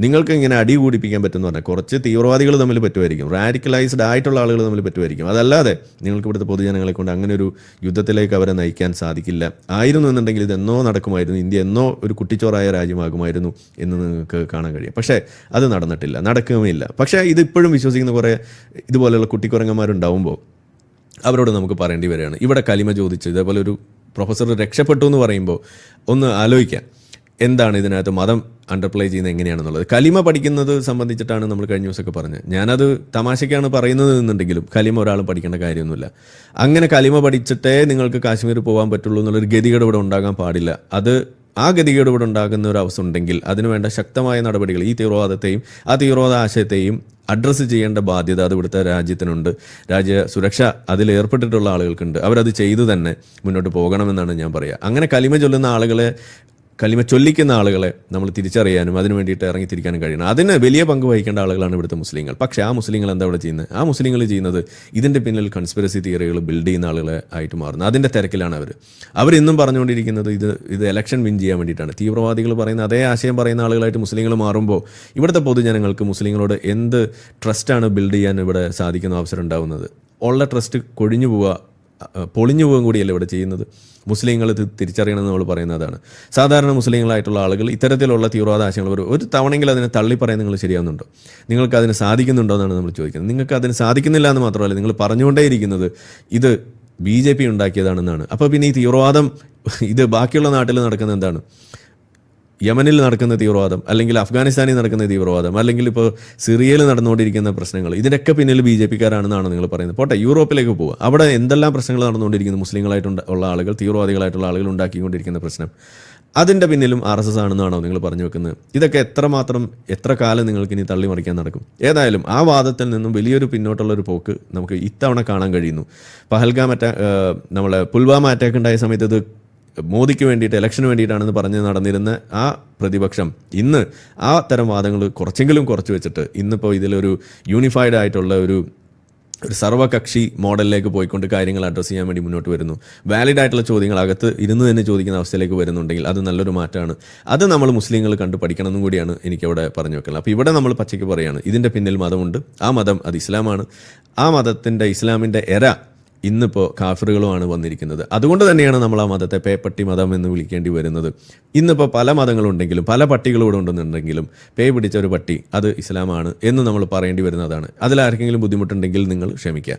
നിങ്ങൾക്ക് ഇങ്ങനെ അടി കൂടിപ്പിക്കാൻ പറ്റുമെന്ന് പറഞ്ഞാൽ കുറച്ച് തീവ്രവാദികൾ തമ്മിൽ പറ്റുമായിരിക്കും. റാഡിക്കലൈസ്ഡ് ആയിട്ടുള്ള ആളുകൾ തമ്മിൽ പറ്റുമായിരിക്കും. അതല്ലാതെ നിങ്ങൾക്ക് ഇവിടുത്തെ പൊതുജനങ്ങളെ കൊണ്ട് അങ്ങനെ ഒരു യുദ്ധത്തിലേക്ക് അവരെ നയിക്കാൻ സാധിക്കില്ല. ആയിരുന്നു എന്നുണ്ടെങ്കിൽ ഇത് എന്നോ നടക്കുമായിരുന്നു. ഇന്ത്യ എന്നോ ഒരു കുട്ടിച്ചോറായ രാജ്യമാകുമായിരുന്നു എന്ന് നിങ്ങൾക്ക് കാണാൻ കഴിയും. പക്ഷേ അത് നടന്നിട്ടില്ല. നടക്കുകയുമില്ല. പക്ഷേ ഇത് ഇപ്പോഴും വിശ്വസിക്കുന്ന കുറേ ഇതുപോലെയുള്ള കുട്ടിക്കുറങ്ങന്മാരുണ്ടാവുമ്പോൾ അവരോട് നമുക്ക് പറയേണ്ടി വരികയാണ്. ഇവിടെ കലിമ ചോദിച്ച് ഇതേപോലെ ഒരു പ്രൊഫസർ രക്ഷപ്പെട്ടു എന്ന് പറയുമ്പോൾ ഒന്ന് ആലോചിക്കാം. എന്താണ് ഇതിനകത്ത് മതം അണ്ടർപ്ലേ ചെയ്യുന്നത് എങ്ങനെയാണെന്നുള്ളത്? കലിമ പഠിക്കുന്നത് സംബന്ധിച്ചിട്ടാണ് നമ്മൾ കഴിഞ്ഞ ദിവസമൊക്കെ പറഞ്ഞത്. ഞാനത് തമാശയ്ക്കാണ് പറയുന്നത് എന്നുണ്ടെങ്കിലും കലിമ ഒരാളും പഠിക്കേണ്ട കാര്യമൊന്നുമില്ല. അങ്ങനെ കലിമ പഠിച്ചിട്ടേ നിങ്ങൾക്ക് കാശ്മീർ പോകാൻ പറ്റുള്ളൂ എന്നുള്ളൊരു ഗതികേട് ഇവിടെ ഉണ്ടാകാൻ പാടില്ല. അത് ആ ഗതികേട് ഇവിടെ ഉണ്ടാകുന്ന ഒരു അവസ്ഥ ഉണ്ടെങ്കിൽ അതിനുവേണ്ട ശക്തമായ നടപടികൾ ഈ തീവ്രവാദത്തെയും ആ തീവ്രവാദ ആശയത്തെയും അഡ്രസ്സ് ചെയ്യേണ്ട ബാധ്യത അത് ഇവിടുത്തെ രാജ്യത്തിനുണ്ട്. രാജ്യ സുരക്ഷ അതിൽ ഏർപ്പെട്ടിട്ടുള്ള ആളുകൾക്കുണ്ട്. അവരത് ചെയ്തു തന്നെ മുന്നോട്ട് പോകണമെന്നാണ് ഞാൻ പറയുക അങ്ങനെ കലിമ ചൊല്ലുന്ന ആളുകളെ കലിമ ചൊല്ലിക്കുന്ന ആളുകളെ നമ്മൾ തിരിച്ചറിയാനും അതിന് വേണ്ടിയിട്ട് ഇറങ്ങിത്തിരിക്കാനും കഴിയണം. അതിന് വലിയ പങ്ക് വഹിക്കേണ്ട ആളുകളാണ് ഇവിടുത്തെ മുസ്ലിങ്ങൾ. പക്ഷേ ആ മുസ്ലിങ്ങൾ എന്താ ഇവിടെ ചെയ്യുന്നത്? ആ മുസ്ലിങ്ങൾ ചെയ്യുന്നത് ഇതിന്റെ പിന്നിൽ കൺസ്പിറസി തിയറികൾ ബിൽഡ് ചെയ്യുന്ന ആളുകളെ ആയിട്ട് മാറുന്നത് അതിന്റെ തിരക്കിലാണ് അവർ അവരിന്നും പറഞ്ഞുകൊണ്ടിരിക്കുന്നത് ഇത് ഇത് ഇലക്ഷൻ വിൻ ചെയ്യാൻ വേണ്ടിയിട്ടാണ്. തീവ്രവാദികൾ പറയുന്ന അതേ ആശയം പറയുന്ന ആളുകളായിട്ട് മുസ്ലിങ്ങൾ മാറുമ്പോൾ ഇവിടുത്തെ പൊതുജനങ്ങൾക്ക് മുസ്ലിങ്ങളോട് എന്ത് ട്രസ്റ്റാണ് ബിൽഡ് ചെയ്യാൻ ഇവിടെ സാധിക്കുന്ന അവസരം ഉണ്ടാവുന്നത്? ഉള്ള ട്രസ്റ്റ് കൊഴിഞ്ഞു പോവുക പൊളിഞ്ഞു പോകും കൂടിയല്ല ഇവിടെ ചെയ്യുന്നത്? മുസ്ലിങ്ങൾ ഇത് തിരിച്ചറിയണമെന്ന് നമ്മൾ പറയുന്നതാണ്. സാധാരണ മുസ്ലിങ്ങളായിട്ടുള്ള ആളുകൾ ഇത്തരത്തിലുള്ള തീവ്രവാദ ആശയങ്ങൾ ഒരു ഒരു തവണയെങ്കിലും അതിനെ തള്ളിപ്പറയാൻ നിങ്ങൾ ശരിയാവുന്നുണ്ടോ? നിങ്ങൾക്ക് അതിന് സാധിക്കുന്നുണ്ടോ എന്നാണ് നമ്മൾ ചോദിക്കുന്നത്. നിങ്ങൾക്ക് അതിന് സാധിക്കുന്നില്ല എന്ന് മാത്രമല്ല നിങ്ങൾ പറഞ്ഞുകൊണ്ടേയിരിക്കുന്നത് ഇത് ബി ജെ പി ഉണ്ടാക്കിയതാണെന്നാണ്. അപ്പോൾ പിന്നെ ഈ തീവ്രവാദം ഇത് ബാക്കിയുള്ള നാട്ടിൽ നടക്കുന്ന എന്താണ്? യമനിൽ നടക്കുന്ന തീവ്രവാദം അല്ലെങ്കിൽ അഫ്ഗാനിസ്ഥാനിൽ നടക്കുന്ന തീവ്രവാദം അല്ലെങ്കിൽ ഇപ്പോൾ സിറിയയിൽ നടന്നുകൊണ്ടിരിക്കുന്ന പ്രശ്നങ്ങൾ ഇതിനൊക്കെ പിന്നിൽ ബി ജെ പിക്കാരാണെന്നാണ് നിങ്ങൾ പറയുന്നത്. പോട്ടെ യൂറോപ്പിലേക്ക് പോവുക അവിടെ എന്തെല്ലാം പ്രശ്നങ്ങൾ നടന്നുകൊണ്ടിരിക്കുന്നു? മുസ്ലിങ്ങളായിട്ട് ഉള്ള ആളുകൾ തീവ്രവാദികളായിട്ടുള്ള ആളുകൾ ഉണ്ടാക്കിക്കൊണ്ടിരിക്കുന്ന പ്രശ്നം. അതിന്റെ പിന്നിലും ആർ എസ് എസ് ആണെന്നാണോ നിങ്ങൾ പറഞ്ഞു വെക്കുന്നത്? ഇതൊക്കെ എത്രമാത്രം എത്ര കാലം നിങ്ങൾക്ക് ഇനി തള്ളിമറിക്കാൻ നടക്കും? ഏതായാലും ആ വാദത്തിൽ നിന്നും വലിയൊരു പിന്നോട്ടുള്ള ഒരു പോക്ക് നമുക്ക് ഇത്തവണ കാണാൻ കഴിയുന്നു. പഹൽഗാം അറ്റാ നമ്മളെ പുൽവാമ അറ്റാക്ക് ഉണ്ടായ സമയത്ത് ഇത് മോദിക്ക് വേണ്ടിയിട്ട് ഇലക്ഷന് വേണ്ടിയിട്ടാണെന്ന് പറഞ്ഞ് നടന്നിരുന്ന ആ പ്രതിപക്ഷം ഇന്ന് ആ തരം വാദങ്ങൾ കുറച്ചെങ്കിലും കുറച്ച് വെച്ചിട്ട് ഇന്നിപ്പോൾ ഇതിലൊരു യൂണിഫൈഡ് ആയിട്ടുള്ള ഒരു ഒരു സർവകക്ഷി മോഡലിലേക്ക് പോയിക്കൊണ്ട് കാര്യങ്ങൾ അഡ്രസ്സ് ചെയ്യാൻ വേണ്ടി മുന്നോട്ട് വരുന്നു. വാലിഡ് ആയിട്ടുള്ള ചോദ്യങ്ങൾ അകത്ത് ഇരുന്ന് തന്നെ ചോദിക്കുന്ന അവസ്ഥയിലേക്ക് വരുന്നുണ്ടെങ്കിൽ അത് നല്ലൊരു മാറ്റമാണ്. അത് നമ്മൾ മുസ്ലിങ്ങൾ കണ്ട് പഠിക്കണം എന്നും കൂടിയാണ് എനിക്കവിടെ പറഞ്ഞു വെക്കുന്നത് അപ്പോൾ ഇവിടെ നമ്മൾ പച്ചയ്ക്ക് പറയുകയാണ് ഇതിന്റെ പിന്നിൽ മതമുണ്ട് ആ മതം അത് ഇസ്ലാമാണ്. ആ മതത്തിന്റെ ഇസ്ലാമിന്റെ എര ഇന്നിപ്പോൾ കാഫറുകളുമാണ് വന്നിരിക്കുന്നത്. അതുകൊണ്ട് തന്നെയാണ് നമ്മൾ ആ മതത്തെ പേപ്പട്ടി മതം എന്ന് വിളിക്കേണ്ടി വരുന്നത്. ഇന്നിപ്പോൾ പല മതങ്ങളുണ്ടെങ്കിലും പല പട്ടികളൂടെ ഉണ്ടെന്നുണ്ടെങ്കിലും പേ പിടിച്ച ഒരു പട്ടി അത് ഇസ്ലാമാണ് എന്ന് നമ്മൾ പറയേണ്ടി വരുന്നതാണ്. അതിലാർക്കെങ്കിലും ബുദ്ധിമുട്ടുണ്ടെങ്കിൽ നിങ്ങൾ ക്ഷമിക്കുക.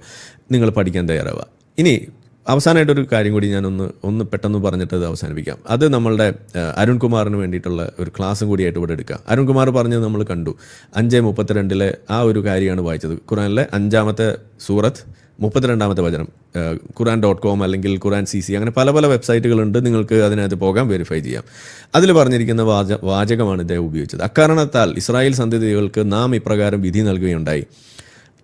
നിങ്ങൾ പഠിക്കാൻ തയ്യാറാവുക. ഇനി അവസാനമായിട്ടൊരു കാര്യം കൂടി ഞാനൊന്ന് ഒന്ന് പെട്ടെന്ന് പറഞ്ഞിട്ട് അത് അവസാനിപ്പിക്കാം. അത് നമ്മളുടെ അരുൺകുമാറിന് വേണ്ടിയിട്ടുള്ള ഒരു ക്ലാസ്സും കൂടിയായിട്ട് ഇവിടെ എടുക്കുക അരുൺകുമാർ പറഞ്ഞത് നമ്മൾ കണ്ടു. അഞ്ച് മുപ്പത്തിരണ്ടിലെ ആ ഒരു കാര്യമാണ് വായിച്ചത്. ഖുറാനിലെ അഞ്ചാമത്തെ സൂറത്ത് മുപ്പത്തിരണ്ടാമത്തെ വചനം ഖുറാൻ ഡോട്ട് കോം അല്ലെങ്കിൽ ഖുറാൻ സി സി അങ്ങനെ പല പല വെബ്സൈറ്റുകളുണ്ട്. നിങ്ങൾക്ക് അതിനകത്ത് പോകാം വെരിഫൈ ചെയ്യാം. അതിൽ പറഞ്ഞിരിക്കുന്ന വാച വാചകമാണ് ഇദ്ദേഹം ഉപയോഗിച്ചത്. അക്കാരണത്താൽ ഇസ്രായേൽ സന്ധിതികൾക്ക് നാം ഇപ്രകാരം വിധി നൽകുകയുണ്ടായി.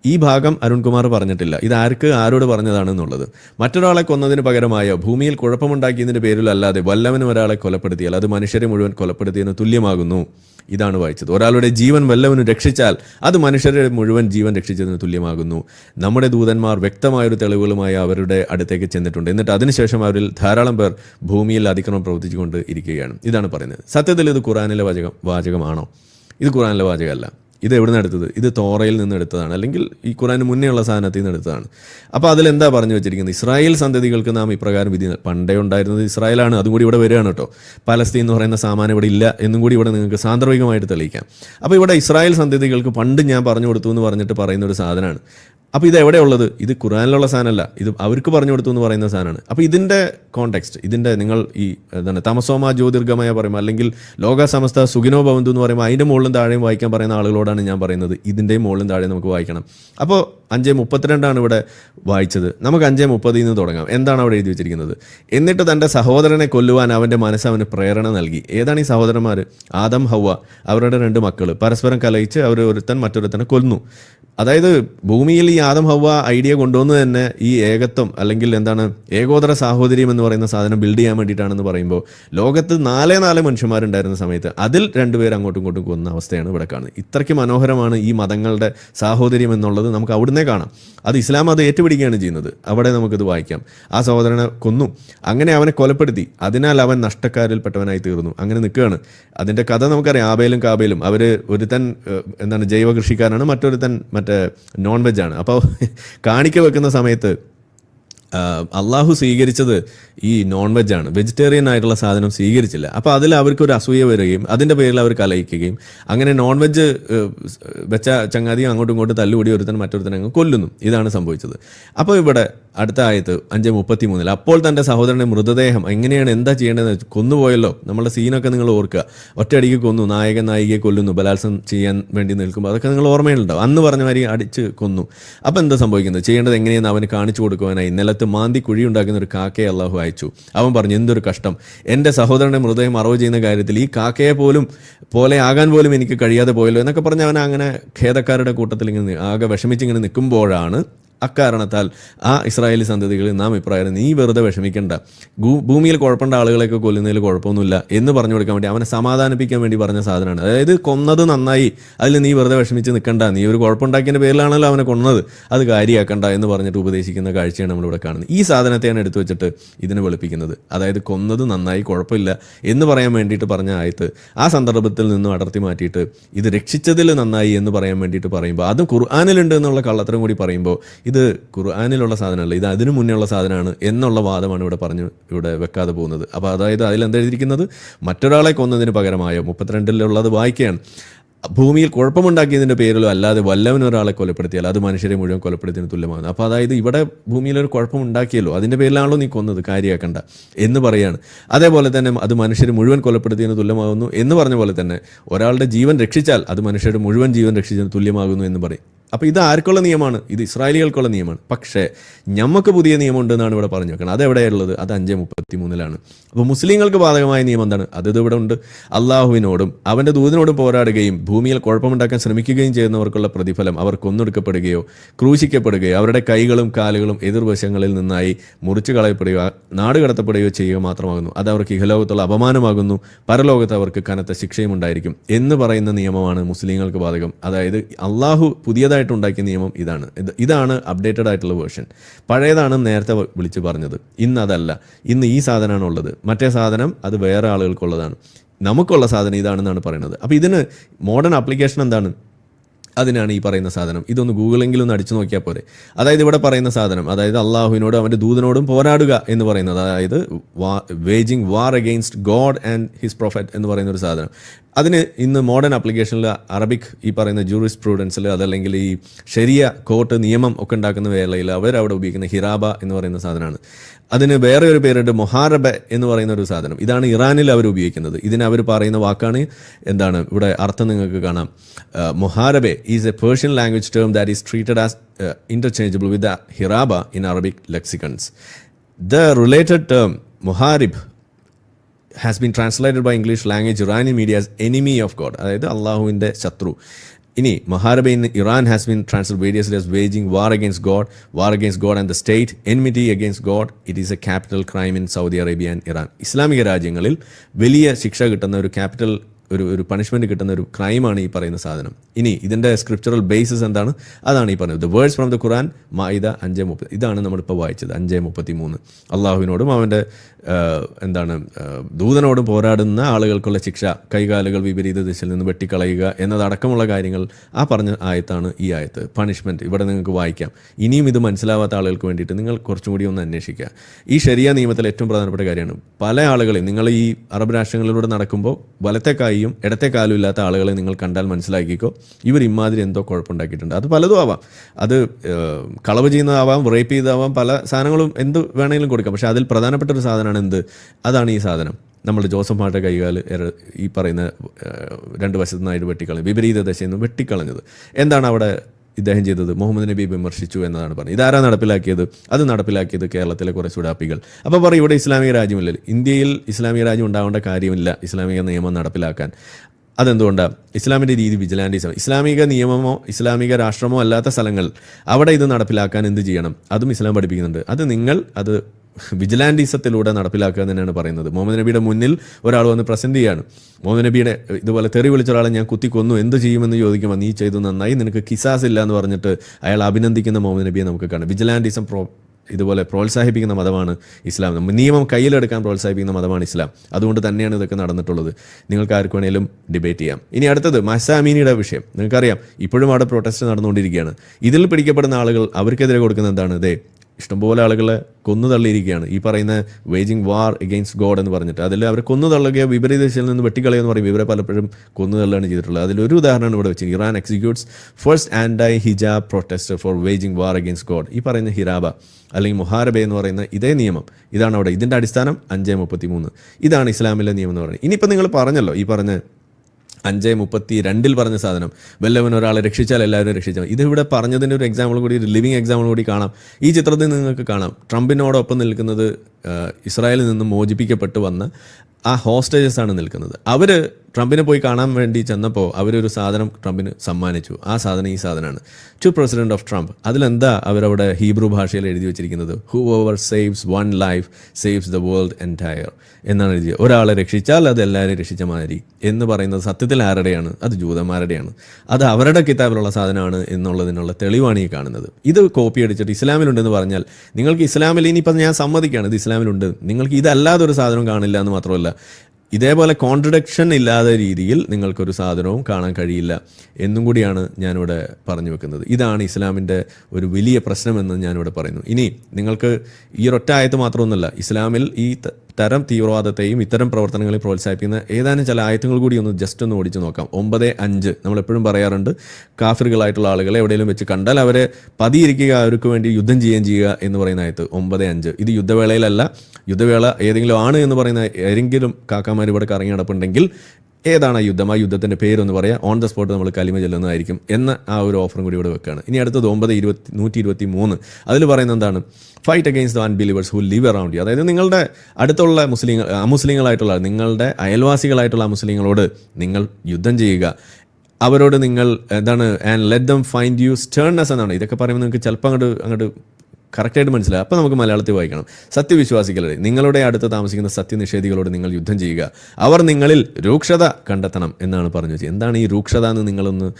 ഈ ഭാഗം അരുൺകുമാർ പറഞ്ഞിട്ടില്ല. ഇത് ആർക്ക് ആരോട് പറഞ്ഞതാണെന്നുള്ളത്. മറ്റൊരാളെ കൊന്നതിന് പകരമായോ ഭൂമിയിൽ കുഴപ്പമുണ്ടാക്കിയതിന്റെ പേരിലല്ലാതെ വല്ലവനും ഒരാളെ കൊലപ്പെടുത്തിയാൽ അത് മനുഷ്യരെ മുഴുവൻ കൊലപ്പെടുത്തിയതിന് തുല്യമാകുന്നു. ഇതാണ് വായിച്ചത്. ഒരാളുടെ ജീവൻ വല്ലവനും രക്ഷിച്ചാൽ അത് മനുഷ്യരെ മുഴുവൻ ജീവൻ രക്ഷിച്ചതിന് തുല്യമാകുന്നു. നമ്മുടെ ദൂതന്മാർ വ്യക്തമായൊരു തെളിവുകളുമായി അവരുടെ അടുത്തേക്ക് ചെന്നിട്ടുണ്ട്. എന്നിട്ട് അതിനുശേഷം അവരിൽ ധാരാളം പേർ ഭൂമിയിൽ അതിക്രമം പ്രവർത്തിച്ചുകൊണ്ട് ഇരിക്കുകയാണ്. ഇതാണ് പറയുന്നത്. സത്യത്തിൽ ഇത് ഖുറാനിലെ വാചകം വാചകമാണോ? ഇത് ഖുറാനിലെ വാചകമല്ല. ഇത് എവിടെ നിന്ന് എടുത്തത്? ഇത് തോറയിൽ നിന്ന് എടുത്തതാണ്. അല്ലെങ്കിൽ ഈ ഖുറാന് മുന്നേ ഉള്ള സാധനത്തിൽ നിന്ന് എടുത്തതാണ്. അപ്പോൾ അതിലെന്താ പറഞ്ഞു വെച്ചിരിക്കുന്നത്? ഇസ്രായേൽ സന്തതികൾക്ക് നാം ഇപ്രകാരം വിധി പണ്ടേ ഉണ്ടായിരുന്നത് ഇസ്രായേലാണ്. അതും കൂടി ഇവിടെ വരികയാണ് കേട്ടോ. പലസ്തീൻ എന്ന് പറയുന്ന സാമാനം ഇവിടെ ഇല്ല എന്നും കൂടി ഇവിടെ നിങ്ങൾക്ക് സാന്ദർഭികമായിട്ട് തെളിയിക്കാം. അപ്പോൾ ഇവിടെ ഇസ്രായേൽ സന്തതികൾക്ക് പണ്ട് ഞാൻ പറഞ്ഞു കൊടുത്തു എന്ന് പറഞ്ഞിട്ട് പറയുന്ന ഒരു സാധനമാണ്. അപ്പോൾ ഇത് എവിടെയുള്ളത് ഇത് ഖുറാനിലുള്ള സാധനമല്ല. ഇത് അവർക്ക് പറഞ്ഞു കൊടുത്തു എന്ന് പറയുന്ന സാധനമാണ്. അപ്പോൾ ഇതിന്റെ കോണ്ടെക്സ്റ്റ് ഇതിന്റെ നിങ്ങൾ ഈ എന്താണ് തമസോമ ജ്യോതിർഗമയ പറയുമ്പോൾ അല്ലെങ്കിൽ ലോക സമസ്ത സുഖിനോ ഭവന്തു എന്ന് പറയുമ്പോൾ അതിന്റെ മുകളിലും താഴെയും വായിക്കാൻ പറയുന്ന ആളുകളോടാണ് ഞാൻ പറയുന്നത്. ഇതിന്റെയും മുകളിലും താഴെയും നമുക്ക് വായിക്കണം. അപ്പോൾ അഞ്ച് മുപ്പത്തിരണ്ടാണ് ഇവിടെ വായിച്ചത്. നമുക്ക് അഞ്ച് മുപ്പതിൽ നിന്ന് തുടങ്ങാം. എന്താണ് അവിടെ എഴുതി വെച്ചിരിക്കുന്നത്? എന്നിട്ട് തന്റെ സഹോദരനെ കൊല്ലുവാൻ അവന്റെ മനസ്സ് അവന് പ്രേരണ നൽകി. ഏതാണ് ഈ സഹോദരന്മാർ ആദം ഹവ അവരുടെ രണ്ട് മക്കൾ പരസ്പരം കലയിച്ച് അവർ ഒരുത്തൻ മറ്റൊരുത്തനെ കൊല്ലുന്നു അതായത് ഭൂമിയിൽ ഈ ആദം ഹവ ഐഡിയ കൊണ്ടുവന്ന് തന്നെ ഈ ഏകത്വം അല്ലെങ്കിൽ എന്താണ് ഏകോദര സാഹോദര്യം എന്ന് പറയുന്ന സാധനം ബിൽഡ് ചെയ്യാൻ വേണ്ടിയിട്ടാണെന്ന് പറയുമ്പോൾ ലോകത്ത് നാലേ നാല് മനുഷ്യന്മാരുണ്ടായിരുന്ന സമയത്ത് അതിൽ രണ്ടുപേർ അങ്ങോട്ടും ഇങ്ങോട്ടും കൊന്ന അവസ്ഥയാണ് ഇവിടെ കാണുന്നത്. ഇത്രയ്ക്ക് മനോഹരമാണ് ഈ മതങ്ങളുടെ സാഹോദര്യം എന്നുള്ളത്. നമുക്ക് അവിടുന്നേ കാണാം. അത് ഇസ്ലാം അത് ഏറ്റുപിടിക്കുകയാണ് ചെയ്യുന്നത്. അവിടെ നമുക്കിത് വായിക്കാം. ആ സഹോദരനെ കൊന്നു. അങ്ങനെ അവനെ കൊലപ്പെടുത്തി. അതിനാൽ അവൻ നഷ്ടക്കാരിൽപ്പെട്ടവനായി തീർന്നു. അങ്ങനെ നിൽക്കുകയാണ്. അതിന്റെ കഥ നമുക്കറിയാം. ആബേലും കാബേലും. അവർ ഒരുത്തൻ എന്താണ് ജൈവ കൃഷിക്കാരാണ് മറ്റൊരുത്തൻ മറ്റേ നോൺ വെജ് ആണ്. അപ്പോൾ കാണിക്ക വെക്കുന്ന സമയത്ത് അള്ളാഹു സ്വീകരിച്ചത് ഈ നോൺ വെജ് ആണ്. വെജിറ്റേറിയൻ ആയിട്ടുള്ള സാധനം സ്വീകരിച്ചില്ല. അപ്പോൾ അതിൽ അവർക്ക് ഒരു അസൂയ വരികയും അതിന്റെ പേരിൽ അവർ കലയിക്കുകയും അങ്ങനെ നോൺ വെജ് വെച്ച ചങ്ങാതിയും അങ്ങോട്ടും ഇങ്ങോട്ടും തല്ലുകൂടി ഒരുത്തൻ മറ്റൊരുത്തനെ അങ്ങ് കൊല്ലുന്നു. ഇതാണ് സംഭവിച്ചത്. അപ്പോൾ ഇവിടെ അടുത്ത ആയത്ത് അഞ്ച് മുപ്പത്തി മൂന്നിൽ അപ്പോൾ തന്റെ സഹോദരന്റെ മൃതദേഹം എങ്ങനെയാണ് എന്താ ചെയ്യേണ്ടത് കൊന്നുപോയല്ലോ. നമ്മുടെ സീനൊക്കെ നിങ്ങൾ ഓർക്കുക. ഒറ്റയടിക്ക് കൊന്നു നായകൻ നായികയെ കൊല്ലുന്നു ബലാത്സംഗം ചെയ്യാൻ വേണ്ടി നിൽക്കുമ്പോൾ അതൊക്കെ നിങ്ങൾ ഓർമ്മയിലുണ്ടാവും അന്ന് പറഞ്ഞ മാതിരി അടിച്ച് കൊന്നു. അപ്പോൾ എന്താ സംഭവിക്കുന്നത്? ചെയ്യേണ്ടത് എങ്ങനെയെന്ന് അവന് കാണിച്ചു കൊടുക്കുവാനായി. നിലത്ത് മാന്തി കുഴി ഉണ്ടാക്കുന്ന ഒരു കാക്കയെ അള്ളാഹു അയച്ചു അവൻ പറഞ്ഞു എന്തൊരു കഷ്ടം. എന്റെ സഹോദരന്റെ മൃതദേഹം മറവ് ചെയ്യുന്ന കാര്യത്തിൽ ഈ കാക്കയെ പോലും പോലെ ആകാൻ പോലും എനിക്ക് കഴിയാതെ പോയല്ലോ എന്നൊക്കെ പറഞ്ഞ് അവൻ അങ്ങനെ ഖേദക്കാരുടെ കൂട്ടത്തിൽ ഇങ്ങനെ ആകെ വിഷമിച്ചിങ്ങനെ നിൽക്കുമ്പോഴാണ് അക്കാരണത്താൽ ആ ഇസ്രായേലി സന്തതികളിൽ നാം ഇപ്രായം നീ വെറുതെ വിഷമിക്കേണ്ട. ഭൂമിയിൽ കുഴപ്പമുണ്ട ആളുകളെയൊക്കെ കൊല്ലുന്നതിൽ കുഴപ്പമൊന്നുമില്ല എന്ന് പറഞ്ഞു കൊടുക്കാൻ വേണ്ടി അവനെ സമാധാനിപ്പിക്കാൻ വേണ്ടി പറഞ്ഞ സാധനമാണ്. അതായത് കൊന്നത് നന്നായി അതിൽ നീ വെറുതെ വിഷമിച്ച് നിൽക്കണ്ട. നീ ഒരു കുഴപ്പമുണ്ടാക്കിയതിന്റെ പേരിലാണല്ലോ അവനെ കൊന്നത്. അത് കാര്യമാക്കണ്ട എന്ന് പറഞ്ഞിട്ട് ഉപദേശിക്കുന്ന കാഴ്ചയാണ് നമ്മളിവിടെ കാണുന്നത്. ഈ സാധനത്തെയാണ് എടുത്തു വെച്ചിട്ട് ഇതിനെ വെളുപ്പിക്കുന്നത്. അതായത് കൊന്നത് നന്നായി കുഴപ്പമില്ല എന്ന് പറയാൻ വേണ്ടിയിട്ട് പറഞ്ഞ ആയത്ത് ആ സന്ദർഭത്തിൽ നിന്നും അടർത്തി മാറ്റിയിട്ട് ഇത് രക്ഷിച്ചതിൽ നന്നായി എന്ന് പറയാൻ വേണ്ടിയിട്ട് പറയുമ്പോൾ അതും ഖുർആാനിലുണ്ട് എന്നുള്ള കള്ളത്തരം കൂടി പറയുമ്പോൾ ഇത് ഖുർആാനിലുള്ള സാധനമല്ല ഇത് അതിനു മുന്നേ ഉള്ള സാധനമാണ് എന്നുള്ള വാദമാണ് ഇവിടെ പറഞ്ഞു ഇവിടെ വെക്കാതെ പോകുന്നത്. അപ്പോൾ അതായത് അതിലെന്താ എഴുതിയിരിക്കുന്നത്? മറ്റൊരാളെ കൊന്നതിന് പകരമായോ മുപ്പത്തിരണ്ടിലുള്ളത് വായിക്കുകയാണ്. ഭൂമിയിൽ കുഴപ്പമുണ്ടാക്കിയതിന്റെ പേരിലോ അല്ലാതെ വല്ലവൻ ഒരാളെ കൊലപ്പെടുത്തിയാൽ അത് മനുഷ്യരെ മുഴുവൻ കൊലപ്പെടുത്തിയതിന് തുല്യമാണ് അപ്പോൾ അതായത് ഇവിടെ ഭൂമിയിൽ ഒരു കുഴപ്പമുണ്ടാക്കിയല്ലോ അതിന്റെ പേരിലാണല്ലോ നീ കൊന്നത് കാര്യമാക്കണ്ട എന്ന് പറയാണ്. അതേപോലെ തന്നെ അത് മനുഷ്യർ മുഴുവൻ കൊലപ്പെടുത്തിയതിന് തുല്യമാകുന്നു എന്ന് പറഞ്ഞ പോലെ തന്നെ ഒരാളുടെ ജീവൻ രക്ഷിച്ചാൽ അത് മനുഷ്യരുടെ മുഴുവൻ ജീവൻ രക്ഷിച്ചതിന് തുല്യമാകുന്നു എന്ന് പറയും. അപ്പോൾ ഇത് ആർക്കുള്ള നിയമമാണ്? ഇത് ഇസ്രായേലികൾക്കുള്ള നിയമമാണ്. പക്ഷേ ഞമ്മക്ക് പുതിയ നിയമമുണ്ട് എന്നാണ് ഇവിടെ പറഞ്ഞു വെക്കണം അതെവിടെയുള്ളത് അത് അഞ്ച് മുപ്പത്തി മൂന്നിലാണ് അപ്പോൾ മുസ്ലിങ്ങൾക്ക് ബാധകമായ നിയമം എന്താണ്? അത് ഇവിടെ ഉണ്ട്. അള്ളാഹുവിനോടും അവന്റെ ദൂതിനോടും പോരാടുകയും ഭൂമിയിൽ കുഴപ്പമുണ്ടാക്കാൻ ശ്രമിക്കുകയും ചെയ്യുന്നവർക്കുള്ള പ്രതിഫലം അവർ കൊന്നൊടുക്കപ്പെടുകയോ ക്രൂശിക്കപ്പെടുകയോ അവരുടെ കൈകളും കാലുകളും എതിർവശങ്ങളിൽ നിന്നായി മുറിച്ചു കളയപ്പെടുകയോ നാട് കടത്തപ്പെടുകയോ ചെയ്യുക മാത്രമാകുന്നു. അത് അവർക്ക് ഇഹലോകത്തുള്ള അപമാനമാകുന്നു. പരലോകത്ത് അവർക്ക് കനത്ത ശിക്ഷയും ഉണ്ടായിരിക്കും എന്ന് പറയുന്ന നിയമമാണ് മുസ്ലിങ്ങൾക്ക് ബാധകം. അതായത് അള്ളാഹു പുതിയതായിട്ട് ഉണ്ടാക്കിയ നിയമം ഇതാണ്. ഇത് ഇതാണ് അപ്ഡേറ്റഡ് ആയിട്ടുള്ള വേർഷൻ പഴയതാണ് നേരത്തെ വിളിച്ച് പറഞ്ഞത്. ഇന്ന് അതല്ല. ഇന്ന് ഈ സാധനമാണ് ഉള്ളത്. മറ്റേ സാധനം അത് വേറെ ആളുകൾക്കുള്ളതാണ്. നമുക്കുള്ള സാധനം ഇതാണെന്നാണ് പറയുന്നത്. അപ്പോൾ ഇതിന് മോഡേൺ ആപ്ലിക്കേഷൻ എന്താണ്? അതിനാണ് ഈ പറയുന്ന സാധനം. ഇതൊന്ന് ഗൂഗിളെങ്കിലും ഒന്ന് അടിച്ചു നോക്കിയാൽ പോരെ. അതായത് ഇവിടെ പറയുന്ന സാധനം അതായത് അള്ളാഹുവിനോടും അവന്റെ ദൂതനോടും പോരാടുക എന്ന് പറയുന്നത് അതായത് വാ waging war against God and his prophet എന്ന് പറയുന്ന ഒരു സാധനം. അതിന് ഇന്ന് മോഡേൺ ആപ്ലിക്കേഷനിൽ അറബിക് ഈ പറയുന്ന ജൂറിസ് പ്രൂഡൻസിൽ അതല്ലെങ്കിൽ ഈ ശരിയ കോർട്ട് നിയമം ഒക്കെ ഉണ്ടാക്കുന്ന വേളയിൽ അവരവിടെ ഉപയോഗിക്കുന്ന ഹിറാബ എന്ന് പറയുന്ന സാധനമാണ്. അതിന് വേറെ ഒരു പേരുണ്ട് മൊഹാറബ എന്ന് പറയുന്ന ഒരു സാധനം. ഇതാണ് ഇറാനിൽ അവർ ഉപയോഗിക്കുന്നത്. ഇതിന് അവർ പറയുന്ന വാക്കാണ് എന്താണ്? ഇവിടെ അർത്ഥം നിങ്ങൾക്ക് കാണാം. Moharebeh is a Persian language term that is treated as interchangeable with hirabah in Arabic lexicons the related term moharib has been translated by English language Iranian media as enemy of God അതായത് അള്ളാഹുവിന്റെ ശത്രു. ഇനി moharebeh in Iran has been translate variously as waging war against God war against God and the state enmity against God it is a capital crime in Saudi Arabia and Iran ഇസ്ലാമിക രാജ്യങ്ങളിൽ വലിയ ശിക്ഷ കിട്ടുന്ന ഒരു capital ഒരു ഒരു punishment കിട്ടുന്ന ഒരു ക്രൈമാണ് ഈ പറയുന്ന സാധനം. ഇനി ഇതിന്റെ സ്ക്രിപ്ചറൽ ബേസിസ് എന്താണ്? അതാണ് ഈ പറഞ്ഞത്. The words from the Quran Maidah അഞ്ച് മുപ്പത് ഇതാണ് നമ്മളിപ്പോൾ വായിച്ചത് അഞ്ച് മുപ്പത്തി മൂന്ന് അള്ളാഹുവിനോടും അവന്റെ എന്താണ് ദൂതനോട് പോരാടുന്ന ആളുകൾക്കുള്ള ശിക്ഷ കൈകാലുകൾ വിപരീത ദിശയിൽ നിന്ന് വെട്ടിക്കളയുക എന്നതടക്കമുള്ള കാര്യങ്ങൾ ആ പറഞ്ഞ ആയത്താണ് ഈ ആയത്ത്. പണിഷ്മെന്റ് ഇവിടെ നിങ്ങൾക്ക് വായിക്കാം. ഇനിയും ഇത് മനസ്സിലാവാത്ത ആളുകൾക്ക് വേണ്ടിയിട്ട് നിങ്ങൾ കുറച്ചും കൂടി ഒന്ന് അന്വേഷിക്കുക. ഈ ശരിയ നിയമത്തിൽ ഏറ്റവും പ്രധാനപ്പെട്ട കാര്യമാണ് പല ആളുകളെയും നിങ്ങൾ ഈ അറബ് രാഷ്ട്രങ്ങളിലൂടെ നടക്കുമ്പോൾ വലത്തെ കായും ഇടത്തെ കാലും ഇല്ലാത്ത ആളുകളെ നിങ്ങൾ കണ്ടാൽ മനസ്സിലാക്കിക്കോ. ഇവർ ഇമാതിരി എന്തോ കുഴപ്പമുണ്ടാക്കിയിട്ടുണ്ട്. അത് പലതും ആവാം. അത് കളവ് ചെയ്യുന്നതാവാം റേപ്പ് ചെയ്തതാവാം പല സാധനങ്ങളും എന്ത് വേണമെങ്കിലും കൊടുക്കാം. പക്ഷേ അതിൽ പ്രധാനപ്പെട്ട ഒരു സാധനമാണ് എന്ത് അതാണ് ഈ സാധനം. നമ്മൾ ജോസഫ് മാരുടെ കൈകാൽ ഈ പറയുന്ന രണ്ട് വശത്തു നിന്നായിട്ട് വെട്ടിക്കളഞ്ഞു വിപരീത ദശയിൽ നിന്ന് വെട്ടിക്കളഞ്ഞത്. എന്താണ് അവിടെ ഇദ്ദേഹം ചെയ്തത്? മുഹമ്മദ് നബി വിമർശിച്ചു എന്നതാണ് പറഞ്ഞത്. ഇതാരാ നടപ്പിലാക്കിയത്? അത് നടപ്പിലാക്കിയത് കേരളത്തിലെ കുറേ സുഡാപ്പികൾ അപ്പോൾ പറയും ഇവിടെ ഇസ്ലാമിക രാജ്യമില്ലല്ലോ ഇന്ത്യയിൽ ഇസ്ലാമിക രാജ്യം ഉണ്ടാവേണ്ട കാര്യമില്ല ഇസ്ലാമിക നിയമം നടപ്പിലാക്കാൻ. അതെന്തുകൊണ്ടാണ് ഇസ്ലാമിന്റെ രീതി വിജിലാന്റിസം ഇസ്ലാമിക നിയമമോ ഇസ്ലാമിക രാഷ്ട്രമോ അല്ലാത്ത സ്ഥലങ്ങൾ അവിടെ ഇത് നടപ്പിലാക്കാൻ എന്ത് ചെയ്യണം? അതും ഇസ്ലാം പഠിപ്പിക്കുന്നുണ്ട്. അത് നിങ്ങൾ അത് വിജിലാന്റിസത്തിലൂടെ നടപ്പിലാക്കുക തന്നെയാണ് പറയുന്നത്. മുഹമ്മദ് നബിയുടെ മുന്നിൽ ഒരാൾ വന്ന് പ്രസന്റ് ചെയ്യാണ്. മുഹമ്മദ് നബിയുടെ ഇതുപോലെ തെറി വിളിച്ച ഒരാളെ ഞാൻ കുത്തിക്കൊന്നു എന്ത് ചെയ്യുമെന്ന് ചോദിക്കുമ്പോൾ നീ ചെയ്തു നന്നായി നിനക്ക് കിസാസ് ഇല്ല എന്ന് പറഞ്ഞിട്ട് അയാൾ അഭിനന്ദിക്കുന്ന മുഹമ്മദ് നബിയെ നമുക്ക് കാണാം. വിജിലാന്റിസം പ്രോ ഇതുപോലെ പ്രോത്സാഹിപ്പിക്കുന്ന മതമാണ് ഇസ്ലാം. നിയമം കയ്യിലെടുക്കാൻ പ്രോത്സാഹിപ്പിക്കുന്ന മതമാണ് ഇസ്ലാം. അതുകൊണ്ട് തന്നെയാണ് ഇതൊക്കെ നടന്നിട്ടുള്ളത്. നിങ്ങൾക്ക് ആർക്ക് വേണേലും ഡിബേറ്റ് ചെയ്യാം. ഇനി അടുത്തത് മഹസാമീനിയുടെ വിഷയം. നിങ്ങൾക്കറിയാം ഇപ്പോഴും അവിടെ പ്രൊട്ടസ്റ്റ് നടന്നുകൊണ്ടിരിക്കുകയാണ്. ഇതിൽ പിടിക്കപ്പെടുന്ന ആളുകൾ അവർക്കെതിരെ കൊടുക്കുന്ന എന്താണ്? ദേ ഇഷ്ടംപോലെ ആളുകളെ കൊന്നു തള്ളിയിരിക്കുകയാണ്. ഈ പറയുന്ന വേജിങ് വാർ എഗെയിൻസ്റ്റ് ഗോഡ് എന്ന് പറഞ്ഞിട്ട്. അതിൽ അവർ കൊന്നു തള്ളുകയോ വിപരീത ദിശയിൽ നിന്ന് വെട്ടിക്കളയോ എന്ന് പറയും ഇവരെ പലപ്പോഴും കൊന്നു തള്ളുകയാണ് ചെയ്തിട്ടുള്ളത്. അതിലൊരു ഉദാഹരണമാണ് ഇവിടെ വെച്ചത് Iran executes first anti hijab protest for waging war against God ഈ പറയുന്ന ഹിരാബ അല്ലെങ്കിൽ മുഹാരബ എന്ന് പറയുന്ന ഇതേ നിയമം. ഇതാണ് അവിടെ. ഇതിന്റെ അടിസ്ഥാനം അഞ്ച് മുപ്പത്തി മൂന്ന് ഇതാണ് ഇസ്ലാമിലെ നിയമം എന്ന് പറയുന്നത്. ഇനിയിപ്പോൾ നിങ്ങൾ പറഞ്ഞല്ലോ ഈ പറഞ്ഞ അഞ്ച് മുപ്പത്തി രണ്ടിൽ പറഞ്ഞ സാധനം. വല്ലവൻ ഒരാളെ രക്ഷിച്ചാൽ എല്ലാവരും രക്ഷിച്ചാൽ ഇതിവിടെ പറഞ്ഞതിന്റെ ഒരു എക്സാമ്പിൾ കൂടി ഒരു ലിവിങ് എക്സാമ്പിൾ കൂടി കാണാം. ഈ ചിത്രത്തിൽ നിങ്ങൾക്ക് കാണാം. ട്രംപിനോടൊപ്പം നിൽക്കുന്നത് ഇസ്രായേലിൽ നിന്ന് മോചിപ്പിക്കപ്പെട്ട് വന്ന ആ ഹോസ്റ്റേജസ് ആണ് നിൽക്കുന്നത്. അവർ ട്രംപിനെ പോയി കാണാൻ വേണ്ടി ചെന്നപ്പോൾ അവരൊരു സാധനം ട്രംപിന് സമ്മാനിച്ചു. ആ സാധനം ഈ സാധനമാണ്. ടു പ്രസിഡന്റ് ഓഫ് ട്രംപ് അതിലെന്താ അവരവിടെ ഹീബ്രു ഭാഷയിൽ എഴുതി വെച്ചിരിക്കുന്നത്? Whoever saves one life saves the world entire എന്നാണ് എഴുതിയത് ഒരാളെ രക്ഷിച്ചാൽ അത് എല്ലാവരെയും രക്ഷിച്ച മാതിരി എന്ന് പറയുന്നത് സത്യത്തിൽ ആരുടെയാണ്? അത് ജൂതന്മാരുടെയാണ്. അത് അവരുടെ കിതാബിലുള്ള സാധനമാണ് എന്നുള്ളതിനുള്ള തെളിവാണ് ഈ കാണുന്നത്. ഇത് കോപ്പി അടിച്ചിട്ട് ഇസ്ലാമിലുണ്ടെന്ന് പറഞ്ഞാൽ നിങ്ങൾക്ക് ഇസ്ലാമിൽ ഇനിയിപ്പോൾ ഞാൻ സമ്മതിക്കുകയാണ് ഇത് ഇസ്ലാമിലുണ്ട്. നിങ്ങൾക്ക് ഇതല്ലാതെ ഒരു സാധനം കാണില്ല എന്ന് മാത്രമല്ല. ഇതേപോലെ കോൺട്രഡക്ഷൻ ഇല്ലാത്ത രീതിയിൽ നിങ്ങൾക്കൊരു സാധനവും കാണാൻ കഴിയില്ല എന്നും കൂടിയാണ് ഞാനിവിടെ പറഞ്ഞു വെക്കുന്നത്. ഇതാണ് ഇസ്ലാമിന്റെ ഒരു വലിയ പ്രശ്നമെന്ന് ഞാനിവിടെ പറയുന്നു. ഇനി നിങ്ങൾക്ക് ഈ ഒരൊറ്റ ആയത്ത് മാത്രമൊന്നുമല്ല ഇസ്ലാമിൽ ഈ തരം തീവ്രവാദത്തെയും ഇത്തരം പ്രവർത്തനങ്ങളെ പ്രോത്സാഹിപ്പിക്കുന്ന ഏതാനും ചില ആയത്തുകൾ കൂടി ഒന്ന് ജസ്റ്റ് ഒന്ന് ഓടിച്ചു നോക്കാം. ഒമ്പത് അഞ്ച് നമ്മൾ എപ്പോഴും പറയാറുണ്ട് കാഫിറുകളായിട്ടുള്ള ആളുകളെ എവിടെയെങ്കിലും വെച്ച് കണ്ടാൽ അവരെ പതിയിരിക്കുക അവർക്ക് വേണ്ടി യുദ്ധം ചെയ്യുകയും ചെയ്യുക എന്ന് പറയുന്ന ആയത്ത് ഒമ്പത് അഞ്ച്. ഇത് യുദ്ധവേളയിലല്ല യുദ്ധവേള ഏതെങ്കിലും ആണ് എന്ന് പറയുന്ന ഏതെങ്കിലും കാക്കാമാർ ഇവിടെ കറങ്ങി നടപ്പുണ്ടെങ്കിൽ ഏതാണ് ആ യുദ്ധം? ആ യുദ്ധത്തിന്റെ പേരൊന്ന് പറയാം. ഓൺ ദ സ്പോട്ട് നമ്മൾ കലിമ ചെല്ലുന്നതായിരിക്കും എന്ന ആ ഒരു ഓഫറും കൂടി ഇവിടെ വെക്കുകയാണ് ഇനി അടുത്തത് ഒമ്പത് ഇരുപത്തി നൂറ്റി ഇരുപത്തി മൂന്ന് അതിൽ പറയുന്നത് എന്താണ്? Fight against the unbelievers who live around you അതായത് നിങ്ങളുടെ അടുത്തുള്ള മുസ്ലിങ്ങൾ അമുസ്ലിങ്ങളായിട്ടുള്ള നിങ്ങളുടെ അയൽവാസികളായിട്ടുള്ള മുസ്ലിങ്ങളോട് നിങ്ങൾ യുദ്ധം ചെയ്യുക. അവരോട് നിങ്ങൾ എന്താണ് and let them find you sternness എന്നാണ്. ഇതൊക്കെ പറയുമ്പോൾ നിങ്ങൾക്ക് ചിലപ്പോൾ അങ്ങോട്ട് അങ്ങോട്ട് കറക്റ്റായിട്ട് മനസ്സിലായി. അപ്പോൾ നമുക്ക് മലയാളത്തിൽ വായിക്കണം. സത്യവിശ്വാസികളെ നിങ്ങളുടെ അടുത്ത് താമസിക്കുന്ന സത്യനിഷേധികളോട് നിങ്ങൾ യുദ്ധം ചെയ്യുക. അവർ നിങ്ങളിൽ രൂക്ഷത കണ്ടെത്തണം എന്നാണ് പറഞ്ഞു വെച്ചത് എന്താണ് ഈ രൂക്ഷത എന്ന് നിങ്ങളൊന്ന്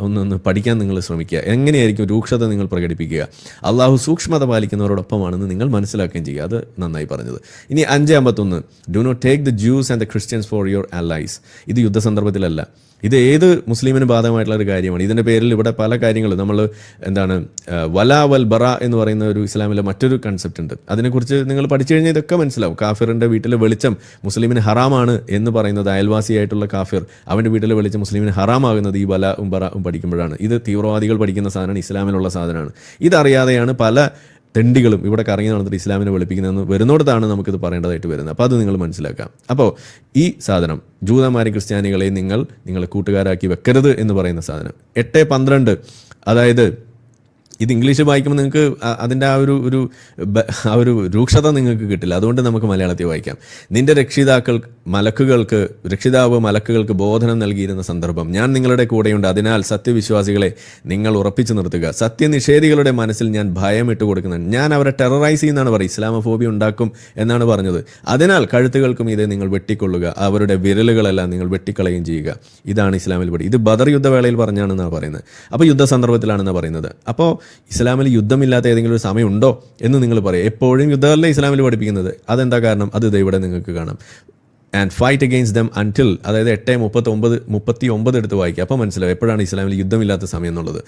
ഒന്നൊന്ന് പഠിക്കാൻ നിങ്ങൾ ശ്രമിക്കുക. എങ്ങനെയായിരിക്കും രൂക്ഷത നിങ്ങൾ പ്രകടിപ്പിക്കുക? അള്ളാഹു സൂക്ഷ്മത പാലിക്കുന്നവരോടൊപ്പമാണെന്ന് നിങ്ങൾ മനസ്സിലാക്കുകയും ചെയ്യുക. അത് നന്നായി പറഞ്ഞത്. ഇനി അഞ്ച് അമ്പത്തൊന്ന് do not take the Jews and the Christians for your allies ഇത് യുദ്ധ സന്ദർഭത്തിലല്ല ഇത് ഏത് മുസ്ലിമിന് ബാധകമായിട്ടുള്ള ഒരു കാര്യമാണ്. ഇതിന്റെ പേരിൽ ഇവിടെ പല കാര്യങ്ങളും നമ്മൾ എന്താണ് വലാ വൽ ബറ എന്ന് പറയുന്ന ഒരു ഇസ്ലാമിലെ മറ്റൊരു കൺസെപ്റ്റ് ഉണ്ട്. അതിനെക്കുറിച്ച് നിങ്ങൾ പഠിച്ചു കഴിഞ്ഞാൽ ഇതൊക്കെ മനസ്സിലാവും. കാഫിറിന്റെ വീട്ടിലെ വെളിച്ചം മുസ്ലിമിന് ഹറാമാണ് എന്ന് പറയുന്നത് അയൽവാസിയായിട്ടുള്ള കാഫിർ അവന്റെ വീട്ടിലെ വെളിച്ചം മുസ്ലിമിന് ഹറാമാകുന്നത് ഈ വല ഉം ബറ ഉം പഠിക്കുമ്പോഴാണ്. ഇത് തീവ്രവാദികൾ പഠിക്കുന്ന സാധനമാണ് ഇസ്ലാമിലുള്ള സാധനമാണ്. ഇതറിയാതെയാണ് പല തെണ്ടികളും ഇവിടെ കറങ്ങി നടന്നിട്ട് ഇസ്ലാമിനെ വെളുപ്പിക്കുന്നതെന്ന് വരുന്നിടത്താണ് നമുക്കിത് പറയേണ്ടതായിട്ട് വരുന്നത്. അപ്പോൾ അത് നിങ്ങൾ മനസ്സിലാക്കാം. അപ്പോൾ ഈ സാധനം ജൂതന്മാരെയും ക്രിസ്ത്യാനികളെയും നിങ്ങൾ നിങ്ങളെ കൂട്ടുകാരാക്കി വെക്കരുത് എന്ന് പറയുന്ന സാധനം. എട്ട് പന്ത്രണ്ട് അതായത് ഇത് ഇംഗ്ലീഷ് വായിക്കുമ്പോൾ നിങ്ങൾക്ക് അതിന്റെ ആ ഒരു ഒരു ആ ഒരു രൂക്ഷത നിങ്ങൾക്ക് കിട്ടില്ല. അതുകൊണ്ട് നമുക്ക് മലയാളത്തിൽ വായിക്കാം. നിന്റെ രക്ഷിതാക്കൾ മലക്കുകൾക്ക് രക്ഷിതാവ് മലക്കുകൾക്ക് ബോധനം നൽകിയിരുന്ന സന്ദർഭം. ഞാൻ നിങ്ങളുടെ കൂടെയുണ്ട്. അതിനാൽ സത്യവിശ്വാസികളെ നിങ്ങൾ ഉറപ്പിച്ചു നിർത്തുക. സത്യനിഷേധികളുടെ മനസ്സിൽ ഞാൻ ഭയം ഇട്ട് കൊടുക്കുന്നുണ്ട്. ഞാൻ അവരെ ടെററൈസ് ചെയ്യുന്നതാണ് പറയും ഇസ്ലാമോഫോബി ഉണ്ടാക്കും എന്നാണ് പറഞ്ഞത്. അതിനാൽ കഴുത്തുകൾക്കും ഇത് നിങ്ങൾ വെട്ടിക്കൊള്ളുക. അവരുടെ വിരലുകളെല്ലാം നിങ്ങൾ വെട്ടിക്കളയുകയും ചെയ്യുക. ഇതാണ് ഇസ്ലാമിൽ പഠി ഇത് ബദർ യുദ്ധവേളയിൽ പറഞ്ഞാണെന്നാണ് പറയുന്നത്. അപ്പോൾ യുദ്ധ സന്ദർഭത്തിലാണെന്നാണ് പറയുന്നത്. അപ്പോൾ ഇസ്ലാമിൽ യുദ്ധമില്ലാത്ത ഏതെങ്കിലും ഒരു സമയമുണ്ടോ എന്ന് നിങ്ങൾ പറയും. എപ്പോഴും യുദ്ധമല്ല ഇസ്ലാമിൽ പഠിപ്പിക്കുന്നത്. അതെന്താ കാരണം? അത് ഇവിടെ നിങ്ങൾക്ക് കാണാം. And fight against them until അതായത് എട്ട് മുപ്പത്തി ഒമ്പത് മുപ്പത്തി ഒമ്പത് എടുത്ത് വായിക്കുക. അപ്പോൾ മനസ്സിലാവും എപ്പോഴാണ് ഇസ്ലാമിൽ യുദ്ധമില്ലാത്ത സമയം എന്നുള്ളത്.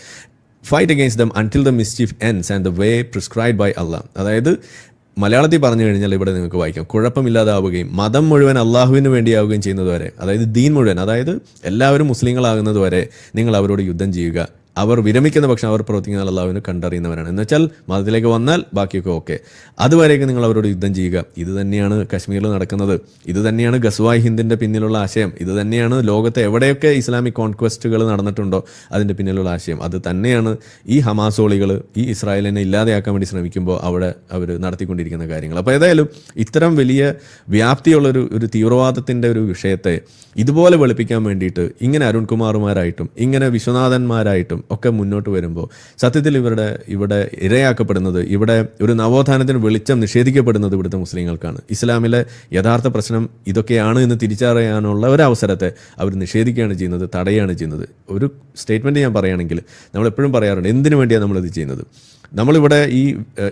Fight against them until the mischief ends and the way prescribe by Allah അതായത് മലയാളത്തിൽ പറഞ്ഞു കഴിഞ്ഞാൽ ഇവിടെ നിങ്ങൾക്ക് വായിക്കാം. കുഴപ്പമില്ലാതാവുകയും മതം മുഴുവൻ അള്ളാഹുവിന് വേണ്ടിയാവുകയും ചെയ്യുന്നതുവരെ അതായത് ദീൻ മുഴുവൻ അതായത് എല്ലാവരും മുസ്ലിങ്ങളാകുന്നതുവരെ നിങ്ങൾ അവരോട് യുദ്ധം ചെയ്യുക. അവർ വിരമിക്കുന്ന പക്ഷം അവർ പ്രവർത്തിക്കുന്ന അള്ളാഹുവിനെ കണ്ടറിയുന്നവരാണ്. എന്ന് വെച്ചാൽ മതത്തിലേക്ക് വന്നാൽ ബാക്കിയൊക്കെ ഓക്കെ അതുവരെയൊക്കെ നിങ്ങൾ അവരോട് യുദ്ധം ചെയ്യുക. ഇത് തന്നെയാണ് കശ്മീരിൽ നടക്കുന്നത്. ഇത് തന്നെയാണ് ഗസ്വായ് ഹിന്ദിന്റെ പിന്നിലുള്ള ആശയം. ഇത് തന്നെയാണ് ലോകത്തെ എവിടെയൊക്കെ ഇസ്ലാമിക് കോൺക്വസ്റ്റുകൾ നടന്നിട്ടുണ്ടോ അതിന്റെ പിന്നിലുള്ള ആശയം. അത് തന്നെയാണ് ഈ ഹമാസോളികൾ ഈ ഇസ്രായേലിനെ ഇല്ലാതെയാക്കാൻ വേണ്ടി ശ്രമിക്കുമ്പോൾ അവിടെ അവർ നടത്തിക്കൊണ്ടിരിക്കുന്ന കാര്യങ്ങൾ. അപ്പോൾ ഏതായാലും ഇത്തരം വലിയ വ്യാപ്തിയുള്ളൊരു ഒരു തീവ്രവാദത്തിന്റെ ഒരു വിഷയത്തെ ഇതുപോലെ വെളുപ്പിക്കാൻ വേണ്ടിയിട്ട് ഇങ്ങനെ അരുൺകുമാറുമാരായിട്ടും ഇങ്ങനെ വിശ്വനാഥന്മാരായിട്ടും ഒക്കെ മുന്നോട്ട് വരുമ്പോൾ സത്യത്തിൽ ഇവരുടെ ഇവിടെ ഇരയാക്കപ്പെടുന്നത് ഇവിടെ ഒരു നവോത്ഥാനത്തിന് വെളിച്ചം നിഷേധിക്കപ്പെടുന്നത് ഇവിടുത്തെ മുസ്ലിങ്ങൾക്കാണ്. ഇസ്ലാമിലെ യഥാർത്ഥ പ്രശ്നം ഇതൊക്കെയാണ് എന്ന് തിരിച്ചറിയാനുള്ള ഒരു അവസരത്തെ അവർ നിഷേധിക്കുകയാണ് ചെയ്യുന്നത് തടയുകയാണ് ചെയ്യുന്നത്. ഒരു സ്റ്റേറ്റ്മെന്റ് ഞാൻ പറയുകയാണെങ്കിൽ നമ്മൾ എപ്പോഴും പറയാറുണ്ട് എന്തിനു വേണ്ടിയാണ് നമ്മളിത് ചെയ്യുന്നത്? നമ്മളിവിടെ ഈ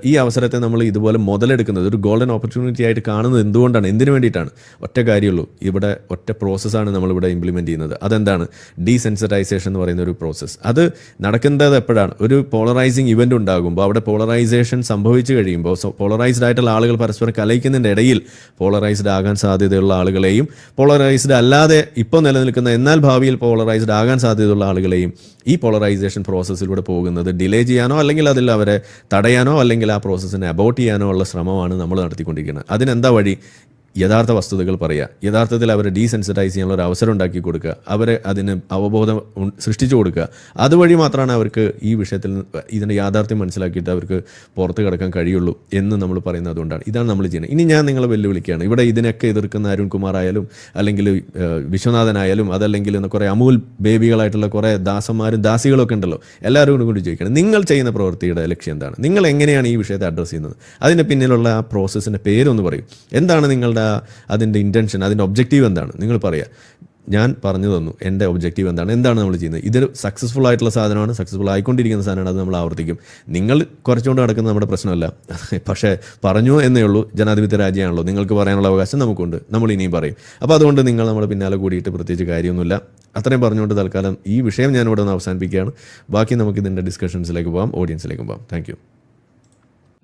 ഈ അവസരത്തെ നമ്മൾ ഇതുപോലെ മുതലെടുക്കുന്നത് ഒരു ഗോൾഡൻ ഓപ്പർച്യൂണിറ്റി ആയിട്ട് കാണുന്നത് എന്തുകൊണ്ടാണ്? എന്തിനു വേണ്ടിയിട്ടാണ്? ഒറ്റ കാര്യമുള്ളൂ. ഇവിടെ ഒറ്റ പ്രോസസ്സാണ് നമ്മളിവിടെ ഇംപ്ലിമെന്റ് ചെയ്യുന്നത്. അതെന്താണ്? ഡീസെൻസിറ്റൈസേഷൻ എന്ന് പറയുന്ന ഒരു പ്രോസസ്സ് അത് നടക്കുന്നത് എപ്പോഴാണ്? ഒരു പോളറൈസിങ് ഇവന്റ് ഉണ്ടാകുമ്പോൾ അവിടെ പോളറൈസേഷൻ സംഭവിച്ചു കഴിയുമ്പോൾ പോളറൈസ്ഡ് ആയിട്ടുള്ള ആളുകൾ പരസ്പരം കലയിക്കുന്നതിന്റെ ഇടയിൽ പോളറൈസ്ഡ് ആകാൻ സാധ്യതയുള്ള ആളുകളെയും പോളറൈസ്ഡ് അല്ലാതെ ഇപ്പോൾ നിലനിൽക്കുന്ന എന്നാൽ ഭാവിയിൽ പോളറൈസ്ഡ് ആകാൻ സാധ്യതയുള്ള ആളുകളെയും ഈ പോളറൈസേഷൻ പ്രോസസ്സിലൂടെ പോകുന്നത് ഡിലേ ചെയ്യാനോ അല്ലെങ്കിൽ അതിൽ അവരെ തടയാനോ അല്ലെങ്കിൽ ആ പ്രോസസ്സിനെ അബോട്ട് ചെയ്യാനോ ഉള്ള ശ്രമമാണ് നമ്മൾ നടത്തിക്കൊണ്ടിരിക്കുന്നത്. അതിനെന്താ വഴി? യഥാർത്ഥ വസ്തുതകൾ പറയുക. യഥാർത്ഥത്തിൽ അവരെ ഡീസെൻസിറ്റൈസ് ചെയ്യാനുള്ള ഒരു അവസരം ഉണ്ടാക്കി കൊടുക്കുക. അവരെ അതിന് അവബോധം സൃഷ്ടിച്ചു കൊടുക്കുക. അതുവഴി മാത്രമാണ് അവർക്ക് ഈ വിഷയത്തിൽ ഇതിന്റെ യാഥാർത്ഥ്യം മനസ്സിലാക്കിയിട്ട് അവർക്ക് പുറത്ത് കിടക്കാൻ കഴിയുള്ളൂ എന്ന് നമ്മൾ പറയുന്നത് അതുകൊണ്ടാണ്. ഇതാണ് നമ്മൾ ചെയ്യുന്നത്. ഇനി ഞാൻ നിങ്ങളെ വെല്ലുവിളിക്കുകയാണ്. ഇവിടെ ഇതിനൊക്കെ എതിർക്കുന്ന അരുൺ കുമാർ ആയാലും അല്ലെങ്കിൽ വിശ്വനാഥനായാലും അതല്ലെങ്കിൽ കുറേ അമൂൽ ബേബികളായിട്ടുള്ള കുറേ ദാസന്മാരും ദാസികളൊക്കെ ഉണ്ടല്ലോ. എല്ലാവരും കൂടി ചോദിക്കണം നിങ്ങൾ ചെയ്യുന്ന പ്രവൃത്തിയുടെ ലക്ഷ്യം എന്താണ്? നിങ്ങൾ എങ്ങനെയാണ് ഈ വിഷയത്തെ അഡ്രസ്സ് ചെയ്യുന്നത്? അതിന്റെ പിന്നിലുള്ള ആ പ്രോസസ്സിന്റെ പേരൊന്ന് പറയും. എന്താണ് നിങ്ങളുടെ അതിന്റെ ഇന്റൻഷൻ അതിന്റെ ഒബ്ജക്റ്റീവ് എന്താണ്? നിങ്ങൾ പറയുക ഞാൻ പറഞ്ഞു തന്നു എന്റെ ഒബ്ജക്റ്റീവ് എന്താണ്? എന്താണ് നമ്മൾ ചെയ്യുന്നത്? ഇതൊരു സക്സസ്ഫുൾ ആയിട്ടുള്ള സാധനമാണ്. സക്സസ്ഫുൾ ആയിക്കൊണ്ടിരിക്കുന്ന സാധനമാണ്. അത് നമ്മൾ ആവർത്തിക്കും. നിങ്ങൾ കുറച്ചുകൊണ്ട് നടക്കുന്ന നമ്മുടെ പ്രശ്നമല്ല. പക്ഷേ പറഞ്ഞു എന്നേ ഉള്ളൂ. ജനാധിപത്യ രാജ്യമാണല്ലോ. നിങ്ങൾക്ക് പറയാനുള്ള അവകാശം നമുക്കുണ്ട്. നമ്മൾ ഇനിയും പറയും. അപ്പോൾ അതുകൊണ്ട് നിങ്ങൾ നമ്മുടെ പിന്നാലെ കൂടിയിട്ട് പ്രത്യേകിച്ച് കാര്യമൊന്നുമില്ല. അത്രയും പറഞ്ഞുകൊണ്ട് തൽക്കാലം ഈ വിഷയം ഞാൻ ഇവിടെ നിന്ന് അവസാനിപ്പിക്കുകയാണ്. ബാക്കി നമുക്ക് ഇതിന്റെ ഡിസ്കഷൻസിലേക്ക് പോകാം ഓഡിയൻസിലേക്ക് പോകാം താങ്ക്